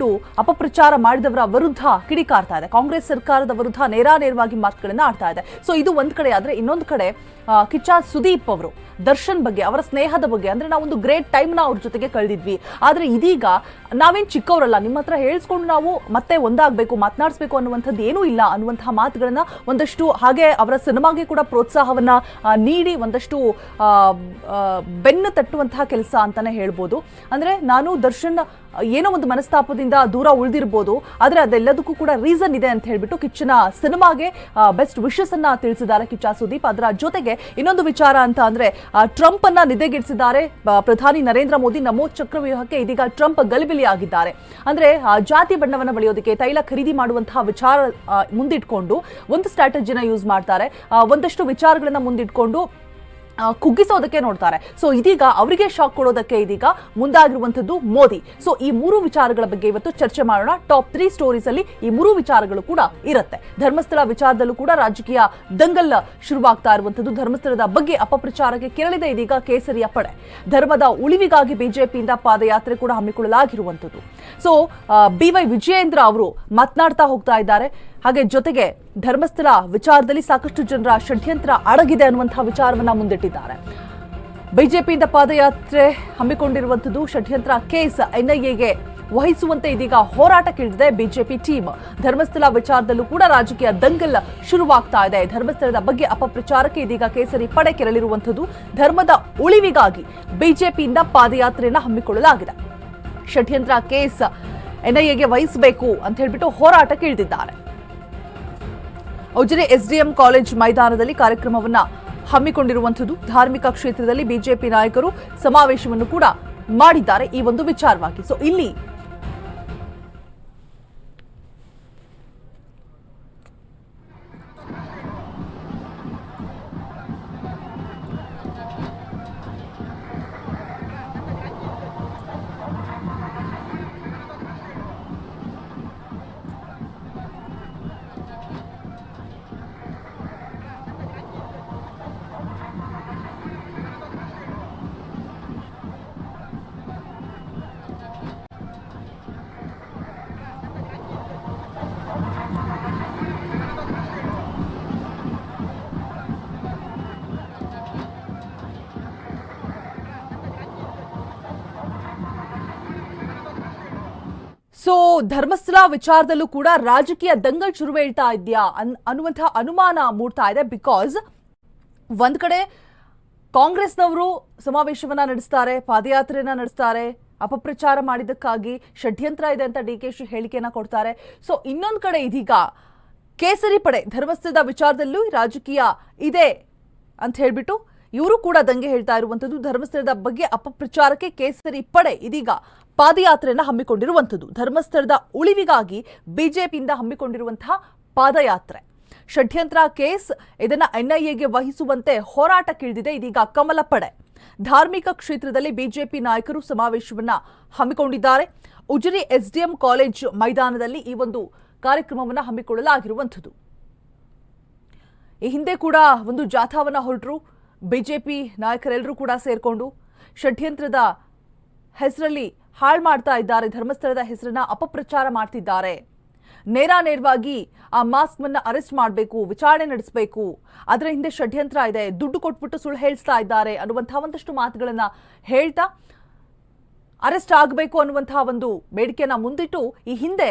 ಇಟ್ಕೊಂಡು ಅಪಪ್ರಚಾರ ಮಾಡಿದವರ ವಿರುದ್ಧ ಕಿಡಿಕಾರ್ತಾ ಇದೆ. ಕಾಂಗ್ರೆಸ್ ಸರ್ಕಾರದ ವಿರುದ್ಧ ನೇರಾನೇರವಾಗಿ ಮಾತುಗಳನ್ನ ಆಡ್ತಾ ಇದೆ. ಸೊ ಇದು ಒಂದ್ ಕಡೆ ಆದ್ರೆ ಇನ್ನೊಂದು ಕಡೆ ಕಿಚ್ಚಾ ಸುದೀಪ್ ಅವರು ದರ್ಶನ್ ಬಗ್ಗೆ, ಅವರ ಸ್ನೇಹದ ಬಗ್ಗೆ ಅಂದ್ರೆ ಒಂದು ಗ್ರೇಟ್ ಟೈಮ್ನ ಅವ್ರ ಜೊತೆಗೆ ಕಳೆದಿದ್ವಿ. ಆದ್ರೆ ಇದೀಗ ನಾವೇನ್ ಚಿಕ್ಕವರಲ್ಲ, ನಿಮ್ಮ ಹತ್ರ ಹೇಳ್ಸ್ಕೊಂಡು ನಾವು ಮತ್ತೆ ಒಂದಾಗಬೇಕು, ಮಾತನಾಡಿಸ್ಬೇಕು ಅನ್ನುವಂಥದ್ದು ಏನೂ ಇಲ್ಲ. ಅನ್ನುವಂತಹ ಮಾತುಗಳನ್ನ ಒಂದಷ್ಟು ಹಾಗೆ ಅವರ ಸಿನಿಮಾಗೆ ಕೂಡ ಪ್ರೋತ್ಸಾಹವನ್ನ ನೀಡಿ ಒಂದಷ್ಟು ಬೆನ್ನು ತಟ್ಟುವಂತಹ ಕೆಲಸ ಅಂತಾನೆ ಹೇಳ್ಬೋದು. ಅಂದ್ರೆ ನಾನು ದರ್ಶನ್ ಏನೋ ಒಂದು ಮನಸ್ತಾಪದಿಂದ ದೂರ ಉಳಿದಿರ್ಬೋದು, ಆದರೆ ಅದೆಲ್ಲದಕ್ಕೂ ಕೂಡ ರೀಸನ್ ಇದೆ ಅಂತ ಹೇಳ್ಬಿಟ್ಟು ಕಿಚ್ಚನ ಸಿನಿಮಾಗೆ ಬೆಸ್ಟ್ ವಿಶಸ್ ಅನ್ನ ತಿಳಿಸಿದ್ದಾರೆ ಕಿಚ್ಚ ಸುದೀಪ್. ಅದರ ಜೊತೆಗೆ ಇನ್ನೊಂದು ವಿಚಾರ ಅಂತ ಅಂದ್ರೆ ಟ್ರಂಪ್ ಅನ್ನ ನಿದ್ದೆಗಿಡಿಸಿದ್ದಾರೆ ಪ್ರಧಾನಿ ನರೇಂದ್ರ ಮೋದಿ ನಮೋ ಚಕ್ರವ್ಯೂಹಕ್ಕೆ ಇದೀಗ ಟ್ರಂಪ್ ಗಲಿಬಿಲಿ ಆಗಿದ್ದಾರೆ. ಅಂದ್ರೆ ಜಾತಿ ಬಣ್ಣವನ್ನು ಬಳಿಯೋದಕ್ಕೆ ತೈಲ ಖರೀದಿ ಮಾಡುವಂತಹ ವಿಚಾರ ಮುಂದಿಟ್ಕೊಂಡು, ಒಂದು ಸ್ಟ್ರಾಟಜಿನ ಯೂಸ್ ಮಾಡ್ತಾರೆ. ಒಂದಷ್ಟು ವಿಚಾರಗಳನ್ನ ಮುಂದಿಟ್ಕೊಂಡು ಕುಗ್ಗಿಸೋದಕ್ಕೆ ನೋಡ್ತಾರೆ. ಸೊ ಇದೀಗ ಅವರಿಗೆ ಶಾಕ್ ಕೊಡೋದಕ್ಕೆ ಇದೀಗ ಮುಂದಾಗಿರುವಂಥದ್ದು ಮೋದಿ. ಸೊ ಈ ಮೂರು ವಿಚಾರಗಳ ಬಗ್ಗೆ ಇವತ್ತು ಚರ್ಚೆ ಮಾಡೋಣ. ಟಾಪ್ ತ್ರೀ ಸ್ಟೋರೀಸ್ ಅಲ್ಲಿ ಈ ಮೂರು ವಿಚಾರಗಳು ಕೂಡ ಇರುತ್ತೆ. ಧರ್ಮಸ್ಥಳ ವಿಚಾರದಲ್ಲೂ ಕೂಡ ರಾಜಕೀಯ ದಂಗಲ್ ಶುರುವಾಗ್ತಾ ಇರುವಂತದ್ದು ಧರ್ಮಸ್ಥಳದ ಬಗ್ಗೆ ಅಪಪ್ರಚಾರಕ್ಕೆ ಕೆರಳಿದೆ ಇದೀಗ ಕೇಸರಿಯ ಪಡೆ. ಧರ್ಮದ ಉಳಿವಿಗಾಗಿ ಬಿಜೆಪಿಯಿಂದ ಪಾದಯಾತ್ರೆ ಕೂಡ ಹಮ್ಮಿಕೊಳ್ಳಲಾಗಿರುವಂಥದ್ದು. ಸೊ ಬಿ ವೈ ವಿಜಯೇಂದ್ರ ಅವರು ಮಾತನಾಡ್ತಾ ಹೋಗ್ತಾ ಇದ್ದಾರೆ. ಹಾಗೆ ಜೊತೆಗೆ ಧರ್ಮಸ್ಥಳ ವಿಚಾರದಲ್ಲಿ ಸಾಕಷ್ಟು ಜನರ ಷಡ್ಯಂತ್ರ ಅಡಗಿದೆ ಅನ್ನುವಂತಹ ವಿಚಾರವನ್ನ ಮುಂದಿಟ್ಟಿದ್ದಾರೆ. ಬಿಜೆಪಿಯಿಂದ ಪಾದಯಾತ್ರೆ ಹಮ್ಮಿಕೊಂಡಿರುವಂತದ್ದು ಷಡ್ಯಂತ್ರ ಕೇಸ್ ಎನ್ಐಎಗೆ ವಹಿಸುವಂತೆ ಇದೀಗ ಹೋರಾಟ ಹೋರಾಟಕ್ಕಿಳಿದಿದೆ ಬಿಜೆಪಿ ಟೀಮ್. ಧರ್ಮಸ್ಥಳ ವಿಚಾರದಲ್ಲೂ ಕೂಡ ರಾಜಕೀಯ ದಂಗಲ್ ಶುರುವಾಗ್ತಾ ಇದೆ. ಧರ್ಮಸ್ಥಳದ ಬಗ್ಗೆ ಅಪಪ್ರಚಾರಕ್ಕೆ ಇದೀಗ ಕೇಸರಿ ಪಡೆ ಕೆರಳಿರುವಂತದ್ದು ಧರ್ಮದ ಉಳಿವಿಗಾಗಿ ಬಿಜೆಪಿಯಿಂದ ಪಾದಯಾತ್ರೆಯನ್ನು ಹಮ್ಮಿಕೊಳ್ಳಲಾಗಿದೆ. ಷಡ್ಯಂತ್ರ ಕೇಸ್ ಎನ್ಐಎಗೆ ವಹಿಸಬೇಕು ಅಂತ ಹೇಳ್ಬಿಟ್ಟು ಹೋರಾಟ ಇಳಿದಿದ್ದಾರೆ ಉಜಿರೆ ಎಸ್ಡಿಎಂ ಕಾಲೇಜ್ ಮೈದಾನದಲ್ಲಿ ಕಾರ್ಯಕ್ರಮವನ್ನ ಹಮ್ಮಿಕೊಂಡಿರುವಂಥದ್ದು. ಧಾರ್ಮಿಕ ಕ್ಷೇತ್ರದಲ್ಲಿ ಬಿಜೆಪಿ ನಾಯಕರು ಸಮಾವೇಶವನ್ನು ಕೂಡ ಮಾಡಿದ್ದಾರೆ. ಈ ಒಂದು ವಿಚಾರವಾಗಿ. ಸೊ ಇಲ್ಲಿ ಸೊ ಧರ್ಮಸ್ಥಳ ವಿಚಾರದಲ್ಲೂ ಕೂಡ ರಾಜಕೀಯ ದಂಗಲ್ ಶುರುವೇಳ್ತಾ ಇದೆಯಾ? ಅನ್ ಅನ್ನುವಂತಹ ಅನುಮಾನ ಮೂಡ್ತಾ ಇದೆ ಬಿಕಾಸ್ ಒಂದ್ ಕಡೆ ಕಾಂಗ್ರೆಸ್ನವರು ಸಮಾವೇಶವನ್ನ ನಡೆಸ್ತಾರೆ, ಪಾದಯಾತ್ರೆಯನ್ನ ನಡೆಸ್ತಾರೆ, ಅಪಪ್ರಚಾರ ಮಾಡಿದ್ದಕ್ಕಾಗಿ ಷಡ್ಯಂತ್ರ ಇದೆ ಅಂತ ಡಿ ಕೆ ಶಿ ಹೇಳಿಕೆಯನ್ನ ಕೊಡ್ತಾರೆ. ಸೊ ಇನ್ನೊಂದು ಕಡೆ ಇದೀಗ ಕೇಸರಿ ಪಡೆ ಧರ್ಮಸ್ಥಳದ ವಿಚಾರದಲ್ಲೂ ರಾಜಕೀಯ ಇದೆ ಅಂತ ಹೇಳ್ಬಿಟ್ಟು ಇವರು ಕೂಡ ದಂಗೆ ಹೇಳ್ತಾ ಇರುವಂತದ್ದು ಧರ್ಮಸ್ಥಳದ ಬಗ್ಗೆ ಅಪಪ್ರಚಾರಕ್ಕೆ ಕೇಸರಿ ಪಡೆ ಇದೀಗ ಪಾದಯಾತ್ರೆಯನ್ನ ಹಮ್ಮಿಕೊಂಡಿರುವಂಥದ್ದು. ಧರ್ಮಸ್ಥಳದ ಉಳಿವಿಗಾಗಿ ಬಿಜೆಪಿಯಿಂದ ಹಮ್ಮಿಕೊಂಡಿರುವಂತಹ ಪಾದಯಾತ್ರೆ. ಷಡ್ಯಂತ್ರ ಕೇಸ್ ಇದನ್ನು ಎನ್ಐಎಗೆ ವಹಿಸುವಂತೆ ಹೋರಾಟಕ್ಕಿಳಿದಿದೆ ಇದೀಗ ಕಮಲ ಪಡೆ. ಧಾರ್ಮಿಕ ಕ್ಷೇತ್ರದಲ್ಲಿ ಬಿಜೆಪಿ ನಾಯಕರು ಸಮಾವೇಶವನ್ನು ಹಮ್ಮಿಕೊಂಡಿದ್ದಾರೆ. ಉಜಿರಿ ಎಸ್ಡಿಎಂ ಕಾಲೇಜ್ ಮೈದಾನದಲ್ಲಿ ಈ ಒಂದು ಕಾರ್ಯಕ್ರಮವನ್ನು ಹಮ್ಮಿಕೊಳ್ಳಲಾಗಿರುವಂಥದ್ದು. ಈ ಹಿಂದೆ ಕೂಡ ಒಂದು ಜಾಥಾವನ್ನ ಹೊರಟರು. ಬಿಜೆಪಿ ನಾಯಕರೆಲ್ಲರೂ ಕೂಡ ಸೇರಿಕೊಂಡು ಷಡ್ಯಂತ್ರದ ಹೆಸರಲ್ಲಿ ಹಾಳು ಮಾಡ್ತಾ ಇದ್ದಾರೆ. ಧರ್ಮಸ್ಥಳದ ಹೆಸರನ್ನ ಅಪಪ್ರಚಾರ ಮಾಡ್ತಿದ್ದಾರೆ. ನೇರ ನೇರವಾಗಿ ಆ ಮಾಸ್ಕ್ಮನ್ನ ಅರೆಸ್ಟ್ ಮಾಡಬೇಕು, ವಿಚಾರಣೆ ನಡೆಸಬೇಕು. ಅದರ ಹಿಂದೆ ಷಡ್ಯಂತ್ರ ಇದೆ. ದುಡ್ಡು ಕೊಟ್ಬಿಟ್ಟು ಸುಳ್ಳು ಹೇಳಿಸ್ತಾ ಇದ್ದಾರೆ ಅನ್ನುವಂತಹ ಒಂದಷ್ಟು ಮಾತುಗಳನ್ನ ಹೇಳ್ತಾ ಅರೆಸ್ಟ್ ಆಗಬೇಕು ಅನ್ನುವಂತಹ ಒಂದು ಬೇಡಿಕೆಯನ್ನ ಮುಂದಿಟ್ಟು ಈ ಹಿಂದೆ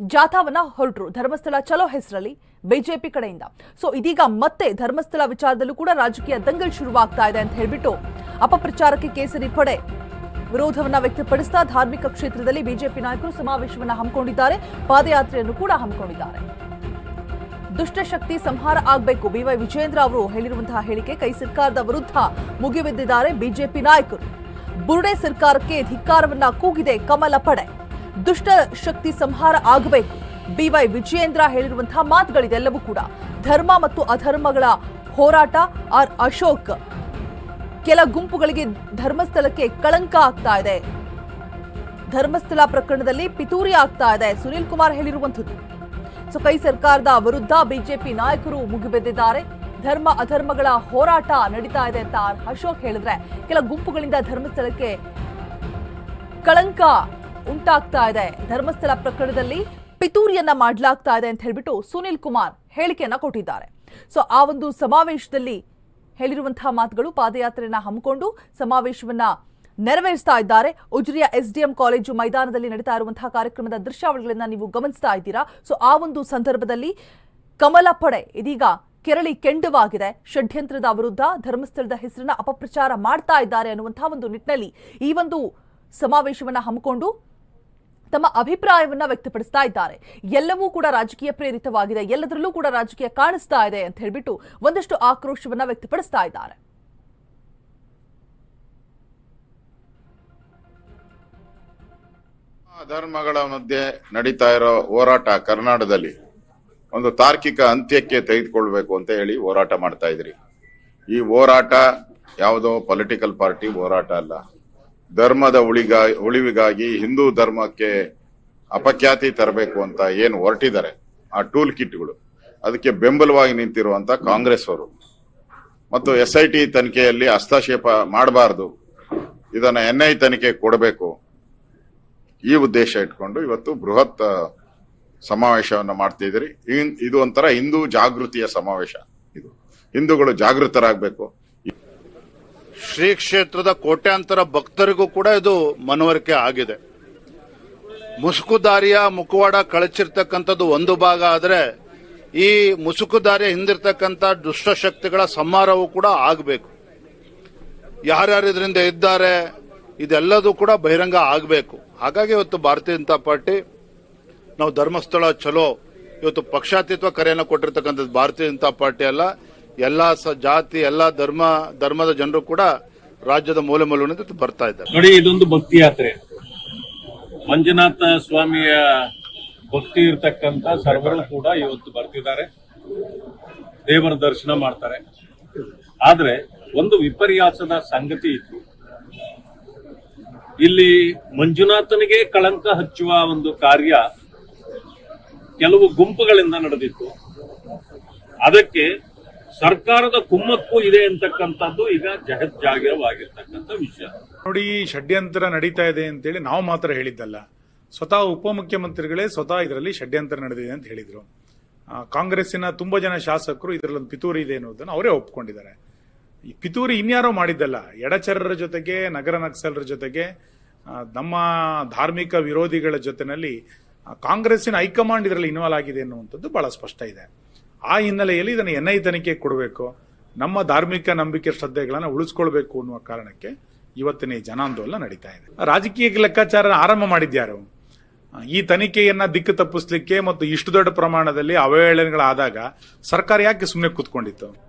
ಜಾಥಾವನ್ನ ಹೊರಟರು. ಧರ್ಮಸ್ಥಳ ಚಲೋ ಹೆಸರಲ್ಲಿ ಬಿಜೆಪಿ ಕಡೆಯಿಂದ. ಸೊ ಇದೀಗ ಮತ್ತೆ ಧರ್ಮಸ್ಥಳ ವಿಚಾರದಲ್ಲೂ ಕೂಡ ರಾಜಕೀಯ ದಂಗಲ್ ಶುರುವಾಗ್ತಾ ಇದೆ ಅಂತ ಹೇಳ್ಬಿಟ್ಟು ಅಪಪ್ರಚಾರಕ್ಕೆ ಕೇಸರಿ ಪಡೆ ವಿರೋಧವನ್ನ ವ್ಯಕ್ತಪಡಿಸ್ತಾ ಧಾರ್ಮಿಕ ಕ್ಷೇತ್ರದಲ್ಲಿ ಬಿಜೆಪಿ ನಾಯಕರು ಸಮಾವೇಶವನ್ನು ಹಮ್ಮಿಕೊಂಡಿದ್ದಾರೆ. ಪಾದಯಾತ್ರೆಯನ್ನು ಕೂಡ ಹಮ್ಮಿಕೊಂಡಿದ್ದಾರೆ. ದುಷ್ಟಶಕ್ತಿ ಸಂಹಾರ ಆಗಬೇಕು. ಬಿವೈ ವಿಜೇಂದ್ರ ಅವರು ಹೇಳಿರುವಂತಹ ಹೇಳಿಕೆ ಕೈ ಸರ್ಕಾರದ ವಿರುದ್ಧ ಮುಗಿಬಿದ್ದಿದ್ದಾರೆ ಬಿಜೆಪಿ ನಾಯಕರು. ಬುರುಡೆ ಸರ್ಕಾರಕ್ಕೆ ಧಿಕ್ಕಾರವನ್ನ ಕೂಗಿದೆ ಕಮಲ ಪಡೆ. ದುಷ್ಟ ಶಕ್ತಿ ಸಂಹಾರ ಆಗಬೇಕು. ಬಿವೈ ವಿಜಯೇಂದ್ರ ಹೇಳಿರುವಂತಹ ಮಾತುಗಳಿದೆಲ್ಲವೂ ಕೂಡ ಧರ್ಮ ಮತ್ತು ಅಧರ್ಮಗಳ ಹೋರಾಟ ಆರ್ ಅಶೋಕ್ ಕೆಲ ಗುಂಪುಗಳಿಗೆ ಧರ್ಮಸ್ಥಳಕ್ಕೆ ಕಳಂಕ ಆಗ್ತಾ ಇದೆ. ಧರ್ಮಸ್ಥಳ ಪ್ರಕರಣದಲ್ಲಿ ಪಿತೂರಿ ಆಗ್ತಾ ಇದೆ, ಸುನೀಲ್ ಕುಮಾರ್ ಹೇಳಿರುವಂಥದ್ದು. ಸೊ, ಕೈ ಸರ್ಕಾರದ ವಿರುದ್ಧ ಬಿಜೆಪಿ ನಾಯಕರು ಮುಗಿಬಿದ್ದಿದ್ದಾರೆ. ಧರ್ಮ ಅಧರ್ಮಗಳ ಹೋರಾಟ ನಡೀತಾ ಇದೆ ಅಂತ ಅಶೋಕ್ ಹೇಳಿದ್ರೆ, ಕೆಲ ಗುಂಪುಗಳಿಂದ ಧರ್ಮಸ್ಥಳಕ್ಕೆ ಕಳಂಕ ಉಂಟಾಗ್ತಾ ಇದೆ. ಧರ್ಮಸ್ಥಳ ಪ್ರಕರಣದಲ್ಲಿ ಪಿತೂರಿಯನ್ನ ಮಾಡಲಾಗ್ತಾ ಇದೆ ಅಂತ ಹೇಳ್ಬಿಟ್ಟು ಸುನಿಲ್ ಕುಮಾರ್ ಹೇಳಿಕೆಯನ್ನ ಕೊಟ್ಟಿದ್ದಾರೆ. ಸೊ, ಆ ಒಂದು ಸಮಾವೇಶದಲ್ಲಿ ಹೇಳಿರುವಂತಹ ಮಾತುಗಳು ಪಾದಯಾತ್ರೆಯನ್ನ ಹಮ್ಮಿಕೊಂಡು ಸಮಾವೇಶವನ್ನ ನೆರವೇರಿಸ್ತಾ ಇದ್ದಾರೆ. ಉಜಿರಿಯ ಎಸ್ಡಿಎಂ ಕಾಲೇಜು ಮೈದಾನದಲ್ಲಿ ನಡೀತಾ ಇರುವಂತಹ ಕಾರ್ಯಕ್ರಮದ ದೃಶ್ಯಾವಳಿಗಳನ್ನ ನೀವು ಗಮನಿಸ್ತಾ ಇದ್ದೀರಾ? ಸೊ ಆ ಒಂದು ಸಂದರ್ಭದಲ್ಲಿ ಕಮಲ ಪಡೆ, ಇದೀಗ ಕೆರಳಿ ಕೆಂಡವಾಗಿದೆ. ಷಡ್ಯಂತ್ರದ ವಿರುದ್ಧ ಧರ್ಮಸ್ಥಳದ ಹೆಸರನ್ನ ಅಪಪ್ರಚಾರ ಮಾಡ್ತಾ ಇದ್ದಾರೆ ಅನ್ನುವಂತಹ ಒಂದು ನಿಟ್ಟಿನಲ್ಲಿ ಈ ಒಂದು ಸಮಾವೇಶವನ್ನ ಹಮ್ಮಿಕೊಂಡು ತಮ್ಮ ಅಭಿಪ್ರಾಯವನ್ನ ವ್ಯಕ್ತಪಡಿಸ್ತಾ ಇದ್ದಾರೆ. ಎಲ್ಲವೂ ಕೂಡ ರಾಜಕೀಯ ಪ್ರೇರಿತವಾಗಿದೆ. ಎಲ್ಲದರಲ್ಲೂ ಕೂಡ ರಾಜಕೀಯ ಕಾಣಿಸ್ತಾ ಇದೆ ಅಂತ ಹೇಳ್ಬಿಟ್ಟು ಒಂದಷ್ಟು ಆಕ್ರೋಶವನ್ನ ವ್ಯಕ್ತಪಡಿಸ್ತಾ ಇದ್ದಾರೆ. ಧರ್ಮಗಳ ಮಧ್ಯೆ ನಡೀತಾ ಇರೋ ಹೋರಾಟ ಕರ್ನಾಟಕದಲ್ಲಿ ಒಂದು ತಾರ್ಕಿಕ ಅಂತ್ಯಕ್ಕೆ ತೆಗೆದುಕೊಳ್ಬೇಕು ಅಂತ ಹೇಳಿ ಹೋರಾಟ ಮಾಡ್ತಾ ಇದ್ರಿ. ಈ ಹೋರಾಟ ಯಾವುದೋ ಪೊಲಿಟಿಕಲ್ ಪಾರ್ಟಿ ಹೋರಾಟ ಅಲ್ಲ. ಧರ್ಮದ ಉಳಿಗಾ, ಉಳಿವಿಗಾಗಿ ಹಿಂದೂ ಧರ್ಮಕ್ಕೆ ಅಪಖ್ಯಾತಿ ತರಬೇಕು ಅಂತ ಏನು ಹೊರಟಿದ್ದಾರೆ ಆ ಟೂಲ್ ಕಿಟ್ಗಳು. ಅದಕ್ಕೆ ಬೆಂಬಲವಾಗಿ ನಿಂತಿರುವಂತ ಕಾಂಗ್ರೆಸ್ ಅವರು ಮತ್ತು ಎಸ್ ಐ ಟಿ ತನಿಖೆಯಲ್ಲಿ ಹಸ್ತಕ್ಷೇಪ ಮಾಡಬಾರದು. ಇದನ್ನ ಎನ್ ಐ ತನಿಖೆ ಕೊಡಬೇಕು. ಈ ಉದ್ದೇಶ ಇಟ್ಕೊಂಡು ಇವತ್ತು ಬೃಹತ್ ಸಮಾವೇಶವನ್ನು ಮಾಡ್ತಿದ್ರಿ ಇದು ಒಂಥರ ಹಿಂದೂ ಜಾಗೃತಿಯ ಸಮಾವೇಶ ಇದು. ಹಿಂದೂಗಳು ಜಾಗೃತರಾಗಬೇಕು. ಶ್ರೀ ಕ್ಷೇತ್ರದ ಕೋಟ್ಯಾಂತರ ಭಕ್ತರಿಗೂ ಕೂಡ ಇದು ಮನವರಿಕೆ ಆಗಿದೆ. ಮುಸುಕುದಾರಿಯ ಮುಖವಾಡ ಕಳಚಿರ್ತಕ್ಕಂಥದ್ದು ಒಂದು ಭಾಗ ಆದರೆ, ಈ ಮುಸುಕುದಾರಿಯ ಹಿಂದಿರ್ತಕ್ಕಂಥ ದುಷ್ಟಶಕ್ತಿಗಳ ಸಂಹಾರವೂ ಕೂಡ ಆಗಬೇಕು. ಯಾರ್ಯಾರು ಇದರಿಂದ ಇದ್ದಾರೆ, ಇದೆಲ್ಲದೂ ಕೂಡ ಬಹಿರಂಗ ಆಗಬೇಕು. ಹಾಗಾಗಿ ಇವತ್ತು ಭಾರತೀಯ ಜನತಾ ಪಾರ್ಟಿ, ನಾವು ಧರ್ಮಸ್ಥಳ ಚಲೋ, ಇವತ್ತು ಪಕ್ಷಾತೀತ್ವ ಕರೆಯನ್ನು ಕೊಟ್ಟಿರ್ತಕ್ಕಂಥದ್ದು ಭಾರತೀಯ ಜನತಾ ಪಾರ್ಟಿ ಅಲ್ಲ ಎಲ್ಲಾ ಜಾತಿ, ಎಲ್ಲಾ ಧರ್ಮ, ಧರ್ಮದ ಜನರು ಕೂಡ ರಾಜ್ಯದ ಮೂಲೆ ಮೂಲೆ ಬರ್ತಾ ಇದ್ದಾರೆ. ನೋಡಿ, ಇದೊಂದು ಭಕ್ತಿ ಯಾತ್ರೆ ಮಂಜುನಾಥ ಸ್ವಾಮಿಯ ಭಕ್ತಿ ಇರತಕ್ಕಂತ ಸರ್ವರು ಕೂಡ ಇವತ್ತು ಬರ್ತಿದ್ದಾರೆ. ದೇವರ ದರ್ಶನ ಮಾಡ್ತಾರೆ. ಆದ್ರೆ ಒಂದು ವಿಪರ್ಯಾಸದ ಸಂಗತಿ ಇತ್ತು. ಇಲ್ಲಿ ಮಂಜುನಾಥನಿಗೆ ಕಳಂಕ ಹಚ್ಚುವ ಒಂದು ಕಾರ್ಯ ಕೆಲವು ಗುಂಪುಗಳಿಂದ ನಡೆದಿತ್ತು. ಅದಕ್ಕೆ ಸರ್ಕಾರದ ಕುಮ್ಮಕ್ಕು ಇದೆ ಅಂತಕ್ಕಂಥದ್ದು ಈಗ ಜಗಜ್ಜಾಗಿರವಾಗಿರ್ತಕ್ಕಂಥ ವಿಷಯ. ನೋಡಿ ಷಡ್ಯಂತರ ನಡೀತಾ ಇದೆ ಅಂತೇಳಿ ನಾವು ಮಾತ್ರ ಹೇಳಿದ್ದಲ್ಲ. ಸ್ವತಃ ಉಪಮುಖ್ಯಮಂತ್ರಿಗಳೇ ಸ್ವತಃ ಇದರಲ್ಲಿ ಷಡ್ಯಂತರ ನಡೆದಿದೆ ಅಂತ ಹೇಳಿದ್ರು. ಕಾಂಗ್ರೆಸ್ಸಿನ ತುಂಬಾ ಜನ ಶಾಸಕರು ಇದರಲ್ಲಿ ಒಂದು ಪಿತೂರಿ ಇದೆ ಅನ್ನೋದನ್ನು ಅವರೇ ಒಪ್ಕೊಂಡಿದ್ದಾರೆ. ಈ ಪಿತೂರಿ ಇನ್ಯಾರೋ ಮಾಡಿದ್ದಲ್ಲ. ಎಡಚರರ ಜೊತೆಗೆ, ನಗರ ನಕ್ಸಲರ ಜೊತೆಗೆ ನಮ್ಮ ಧಾರ್ಮಿಕ ವಿರೋಧಿಗಳ ಜೊತೆನಲ್ಲಿ ಕಾಂಗ್ರೆಸ್ಸಿನ ಹೈಕಮಾಂಡ್ ಇದರಲ್ಲಿ ಇನ್ವಾಲ್ವ್ ಆಗಿದೆ ಅನ್ನುವಂಥದ್ದು ಬಹಳ ಸ್ಪಷ್ಟ ಇದೆ. ಆ ಹಿನ್ನೆಲೆಯಲ್ಲಿ ಇದನ್ನು ಎನ್ ಐ ತನಿಖೆ ಕೊಡಬೇಕು. ನಮ್ಮ ಧಾರ್ಮಿಕ ನಂಬಿಕೆ ಶ್ರದ್ಧೆಗಳನ್ನು ಉಳಿಸ್ಕೊಳ್ಬೇಕು ಅನ್ನುವ ಕಾರಣಕ್ಕೆ ಇವತ್ತಿನ ಈ ಜನಾಂದೋಲನ ನಡೀತಾ ಇದೆ. ರಾಜಕೀಯ ಲೆಕ್ಕಾಚಾರ ಆರಂಭ ಮಾಡಿದ್ಯಾರು. ಈ ತನಿಖೆಯನ್ನ ದಿಕ್ಕು ತಪ್ಪಿಸ್ಲಿಕ್ಕೆ ಮತ್ತು ಇಷ್ಟು ದೊಡ್ಡ ಪ್ರಮಾಣದಲ್ಲಿ ಅವಹೇಳನಗಳಾದಾಗ ಸರ್ಕಾರ ಯಾಕೆ ಸುಮ್ಮನೆ ಕೂತ್ಕೊಂಡಿತ್ತು?